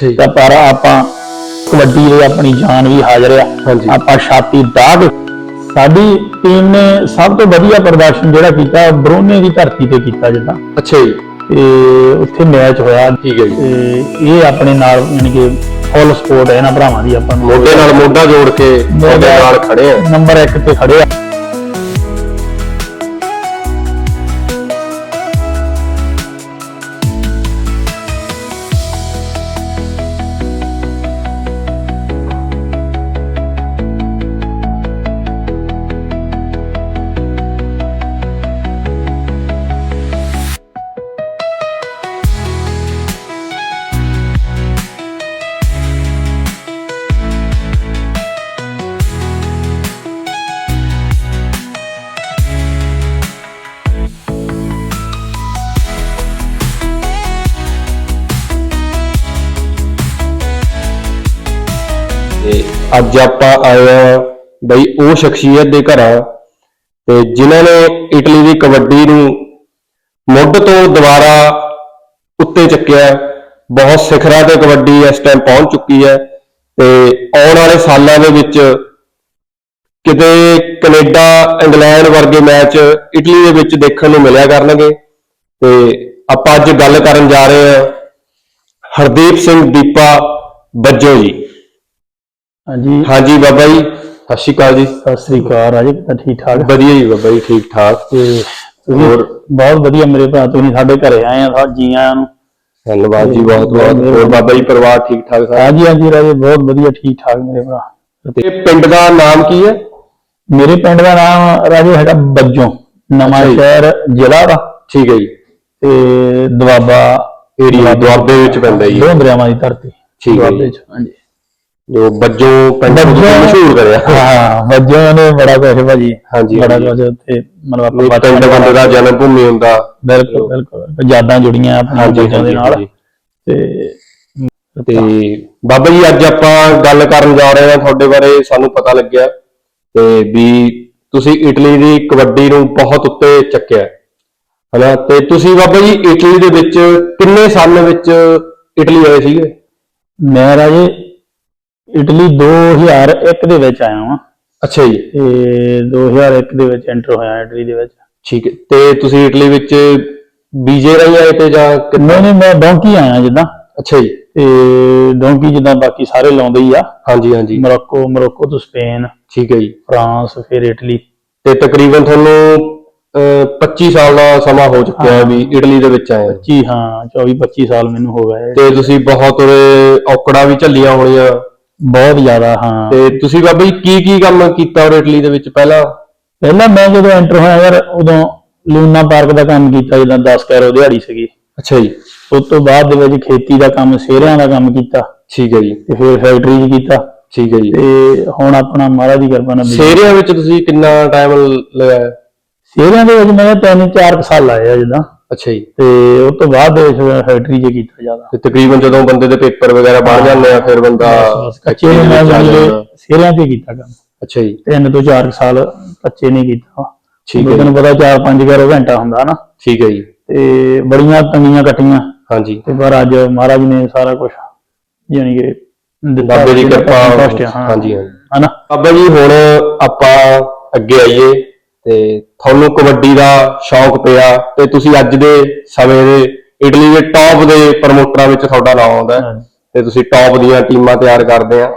ਜੀ। ਤਾਂ ਪਰ ਆਪਾਂ ਕਬੱਡੀ ਲਈ ਆਪਣੀ ਜਾਨ ਵੀ ਹਾਜ਼ਰ ਆ। ਹਾਂਜੀ। ਆਪਾਂ ਛਾਤੀ ਦਾਗ ਸਾਡੀ ਟੀਮ ਨੇ ਸਭ ਤੋਂ ਵਧੀਆ ਪ੍ਰਦਰਸ਼ਨ ਜਿਹੜਾ ਕੀਤਾ ਬਰੋਨੇ ਦੀ ਧਰਤੀ ਤੇ ਕੀਤਾ ਜਿੱਦਾਂ। ਅੱਛਾ ਜੀ। ਤੇ ਉੱਥੇ ਮੈਚ ਹੋਇਆ। ਠੀਕ ਹੈ ਜੀ। ਤੇ ਇਹ ਆਪਣੇ ਨਾਲ ਯਾਨੀ ਕਿ ਫੁੱਲ ਸਪੋਰਟ ਹੈ ਇਹਨਾਂ ਭਰਾਵਾਂ ਦੀ ਆਪਾਂ ਨੂੰ। ਮੋਢੇ ਨਾਲ ਮੋਢਾ ਜੋੜ ਕੇ ਤੁਹਾਡੇ ਨਾਲ ਖੜੇ ਆ। ਨੰਬਰ 1 ਤੇ ਖੜੇ ਆ। ਅੱਜ ਆਪਾਂ ਆਏ ਆ ਬਈ ਉਹ ਸ਼ਖਸੀਅਤ ਦੇ ਘਰਾਂ ਤੇ ਜਿਨ੍ਹਾਂ ਨੇ ਇਟਲੀ ਦੀ ਕਬੱਡੀ ਨੂੰ ਮੁੱਢ ਤੋਂ ਦੁਬਾਰਾ ਉੱਤੇ ਚੱਕਿਆ ਬਹੁਤ ਸਿਖਰਾਂ ਤੇ ਕਬੱਡੀ ਇਸ ਟਾਈਮ ਪਹੁੰਚ ਚੁੱਕੀ ਹੈ ਤੇ ਆਉਣ ਵਾਲੇ ਸਾਲਾਂ ਦੇ ਵਿੱਚ ਕਿਤੇ ਕੈਨੇਡਾ, ਇੰਗਲੈਂਡ ਵਰਗੇ ਮੈਚ ਇਟਲੀ ਦੇ ਵਿੱਚ ਦੇਖਣ ਨੂੰ ਮਿਲਿਆ ਕਰਨਗੇ। ਤੇ ਆਪਾਂ ਅੱਜ ਗੱਲ ਕਰਨ ਜਾ ਰਹੇ ਹਾਂ ਹਰਦੀਪ ਸਿੰਘ ਦੀਪਾ ਬੱਜੋ ਜੀ। ਹਾਂਜੀ। ਹਾਂਜੀ ਬਾਬਾ ਜੀ ਸਤਿ ਸ਼੍ਰੀ ਅਕਾਲ ਜੀ। ਸਤਿ ਸ੍ਰੀ ਅਕਾਲ ਰਾਜੇ ਕਿੱਦਾਂ ਠੀਕ ਠਾਕ ਵਧੀਆ ਜੀ ਬਾਬਾ ਜੀ ਠੀਕ ਠਾਕ ਤੇ ਤੁਸੀਂ ਹੋਰ? ਬਹੁਤ ਵਧੀਆ ਮੇਰੇ ਭਰਾ ਤੁਸੀਂ ਸਾਡੇ ਘਰੇ ਆਏ ਆ ਸਾ ਜੀ ਆਇਆਂ ਨੂੰ। ਧੰਨਵਾਦ ਜੀ ਬਹੁਤ ਬਹੁਤ। ਹੋਰ ਬਾਬਾ ਜੀ ਪਰਿਵਾਰ ਠੀਕ ਠਾਕ ਸਾਰਾ? ਹਾਂਜੀ ਹਾਂਜੀ ਰਾਜੇ ਬਹੁਤ ਵਧੀਆ ਠੀਕ ਠਾਕ ਮੇਰੇ ਭਰਾ। ਤੇ ਪਿੰਡ ਦਾ ਨਾਮ ਕੀ ਹੈ? ਮੇਰੇ ਪਿੰਡ ਦਾ ਨਾਮ ਰਾਜੇ ਹੈਗਾ ਬੱਜੋਂ ਨਵਾਂ। ਸ਼ਹਿਰ ਜ਼ਿਲ੍ਹਾ ਵਾ ਠੀਕ ਹੈ ਜੀ। ਤੇ ਦਵਾਬਾ ਏਰੀਆ ਦੁਆਬੇ ਵਿੱਚ ਪੈਂਦਾ ਜੀ। ਦੋ ਦਰਿਆਵਾਂ ਦੀ ਧਰਤੀ ਠੀਕ ਹੈ ਦੁਆਬੇ ਹਾਂਜੀ। ਜੋ ਬੱਜੋ ਪਿੰਡ ਨੂੰ ਤੁਸੀਂ ਮਸ਼ਹੂਰ ਕਰਿਆ। ਹਾਂ ਬੱਜੋਂ ਨੇ ਬੜਾ ਕੁਝ ਭਾਜੀ। ਹਾਂਜੀ, ਬੜਾ ਹਾਂਜੀ। ਕੁਝ ਉੱਥੇ ਮਤਲਬ ਆਪਾਂ ਪਿੰਡ ਬੰਦੇ ਦਾ ਜਨਮ ਭੂਮੀ ਹੁੰਦਾ। ਬਿਲਕੁਲ ਬਿਲਕੁਲ। ਯਾਦਾਂ ਜੁੜੀਆਂ ਆਪਣੇ ਬੱਚਿਆਂ ਦੇ ਨਾਲ। ਹਾਂਜੀ। ਤੇ ਤੇ ਬਾਬਾ ਜੀ ਅੱਜ ਆਪਾਂ ਗੱਲ ਕਰਨ ਜਾ ਰਹੇ ਹਾਂ ਤੁਹਾਡੇ ਬਾਰੇ ਸਾਨੂੰ ਪਤਾ ਲੱਗਿਆ ਤੇ ਵੀ ਤੁਸੀਂ ਇਟਲੀ ਦੀ ਕਬੱਡੀ ਨੂੰ ਬਹੁਤ ਉੱਤੇ ਚੱਕਿਆ। ਹਨਾ ਤੇ ਤੁਸੀਂ ਬਾਬਾ ਜੀ ਇਟਲੀ ਦੇ ਵਿੱਚ ਕਿੰਨੇ ਸਾਲ ਵਿੱਚ ਇਟਲੀ ਆਏ ਸੀਗੇ? ਮੈਂ ਰਾਜੇ ਇਟਲੀ 2001 ਦੇ ਵਿੱਚ ਆਇਆ ਹਾਂ ਅੱਛਾ ਜੀ। ਤੇ 2001 ਦੇ ਵਿੱਚ ਐਂਟਰ ਹੋਇਆ ਇਟਲੀ ਦੇ ਵਿੱਚ। ਠੀਕ ਹੈ। ਤੇ ਤੁਸੀਂ ਇਟਲੀ ਵਿੱਚ ਬੀਜੇ ਰਹੀ ਆਏ ਤੇ ਜਾਂ ਕਿੰਨਾ ਨਹੀਂ ਮੈਂ ਡੋਂਕੀ ਆਇਆ ਜਿੱਦਾਂ। ਅੱਛਾ ਜੀ। ਤੇ ਡੋਂਕੀ ਜਿੱਦਾਂ ਬਾਕੀ ਸਾਰੇ ਲਾਉਂਦੇ ਹੀ ਆ। ਹਾਂਜੀ ਹਾਂਜੀ। ਮੋਰੋਕੋ ਮੋਰੋਕੋ ਤੋਂ ਸਪੇਨ ਠੀਕ ਹੈ ਜੀ। ਫਰਾਂਸ ਫਿਰ ਇਟਲੀ। ਤੇ ਤਕਰੀਬਨ ਤੁਹਾਨੂੰ ਅਹ, 25 ਸਾਲ ਦਾ ਸਮਾਂ ਹੋ ਚੁੱਕਿਆ ਹੈ ਵੀ ਇਟਲੀ ਦੇ ਵਿੱਚ ਆਏ ਜੀ ਹਾਂ 24 25 ਸਾਲ ਮੈਨੂੰ ਹੋ ਗਏ। ਤੇ ਤੁਸੀਂ ਬਹੁਤ ਔਕੜਾਂ ਵੀ ਝੱਲੀਆਂ ਹੋਣੀਆਂ। ਬਹੁਤ ਜ਼ਿਆਦਾ ਹਾਂ। ਤੇ ਤੁਸੀਂ ਬਾਬਾ ਜੀ ਕੀ ਕੀ ਕੰਮ ਕੀਤਾ ਉਰੇ ਇਟਲੀ ਦੇ ਵਿੱਚ ਪਹਿਲਾਂ? ਪਹਿਲਾਂ ਮੈਂ ਜਦੋਂ ਐਂਟਰ ਹੋਇਆ ਯਾਰ ਉਦੋਂ ਲੂਨਾ ਪਾਰਕ ਦਾ ਕੰਮ ਕੀਤਾ ਜਿੱਦਾਂ 10 ਕੈਰੋ ਦਿਹਾੜੀ ਸੀਗੀ। ਅੱਛਾ ਜੀ। ਉਸ ਤੋਂ ਬਾਅਦ ਦੇ ਵਿੱਚ ਖੇਤੀ ਦਾ ਕੰਮ ਸੇਰਿਆਂ ਦਾ ਕੰਮ ਕੀਤਾ। ਠੀਕ ਹੈ ਜੀ। ਤੇ ਫਿਰ ਫੈਕਟਰੀ 'ਚ ਕੀਤਾ। ਠੀਕ ਹੈ ਜੀ। ਤੇ ਹੁਣ ਆਪਣਾ ਮਹਾਰਾਜ ਦੀ ਕਿਰਪਾ ਨਾਲ ਸੇਰੀਆਂ ਵਿੱਚ ਤੁਸੀਂ ਕਿੰਨਾ ਟਾਈਮ ਲਗਾਇਆ? ਸੇਰਿਆਂ ਦੇ ਵਿੱਚ ਮੈਂ ਤਿੰਨ ਚਾਰ ਸਾਲ ਲਾਏ ਆ ਜਿੱਦਾਂ। ਅੱਛਾ ਜੀ। ਤੇ ਉਸ ਤੋਂ ਬਾਅਦ ਫੈਕਟਰੀ 'ਚ ਕੀਤਾ ਜ਼ਿਆਦਾ। ਤੇ ਤਕਰੀਬਨ ਜਦੋਂ ਬੰਦੇ ਦੇ ਪੇਪਰ ਵਗੈਰਾ ਬਣ ਜਾਂਦੇ ਆ ਫਿਰ ਬੰਦਾ ਕੱਚੇ ਨੇ ਮੈਂ ਵਿੱਚ ਆ ਜਾਣੀ ਜਾਂਦਾ। ਕਿ ਸੇਰਿਆਂ ਤੇ ਕੀਤਾ ਕੰਮ। ਅੱਛਾ ਜੀ। ਤਿੰਨ ਤੋਂ ਚਾਰ ਕੁ ਸਾਲ ਕੱਚੇ ਨਹੀਂ ਕੀਤਾ। ਠੀਕ ਹੈ ਤੈਨੂੰ ਪਤਾ 4-5 ਗਿਆਰੋ ਘੰਟਾ ਹੁੰਦਾ ਨਾ। ਠੀਕ ਹੈ ਜੀ। ਤੇ ਬੜੀਆਂ ਤੰਗੀਆਂ ਕੱਟੀਆਂ। ਹਾਂਜੀ। ਤੇ ਪਰ ਅੱਜ ਮਹਾਰਾਜ ਨੇ ਸਾਰਾ ਕੁਝ ਯਾਨੀ ਕਿ ਬਾਬੇ ਦੀ ਕਿਰਪਾ। ਹਾਂਜੀ ਹਾਂਜੀ। ਹਨਾ? ਬਾਬਾ ਜੀ ਹੁਣ ਆਪਾਂ ਅੱਗੇ ਆਈਏ। ਤੇ ਤੁਹਾਨੂੰ ਕਬੱਡੀ ਦਾ ਸ਼ੌਂਕ ਪਿਆ ਤੇ ਤੁਸੀਂ ਅੱਜ ਦੇ ਸਮੇਂ ਦੇ ਇਟਲੀ ਦੇ ਟੌਪ ਦੇ ਪ੍ਰਮੋਟਰਾਂ ਵਿੱਚ ਤੁਹਾਡਾ ਨਾਮ ਆਉਂਦਾ ਹੈ। ਤੇ ਤੁਸੀਂ ਟੌਪ ਦੀਆਂ ਟੀਮਾਂ ਤਿਆਰ ਕਰਦੇ ਆ।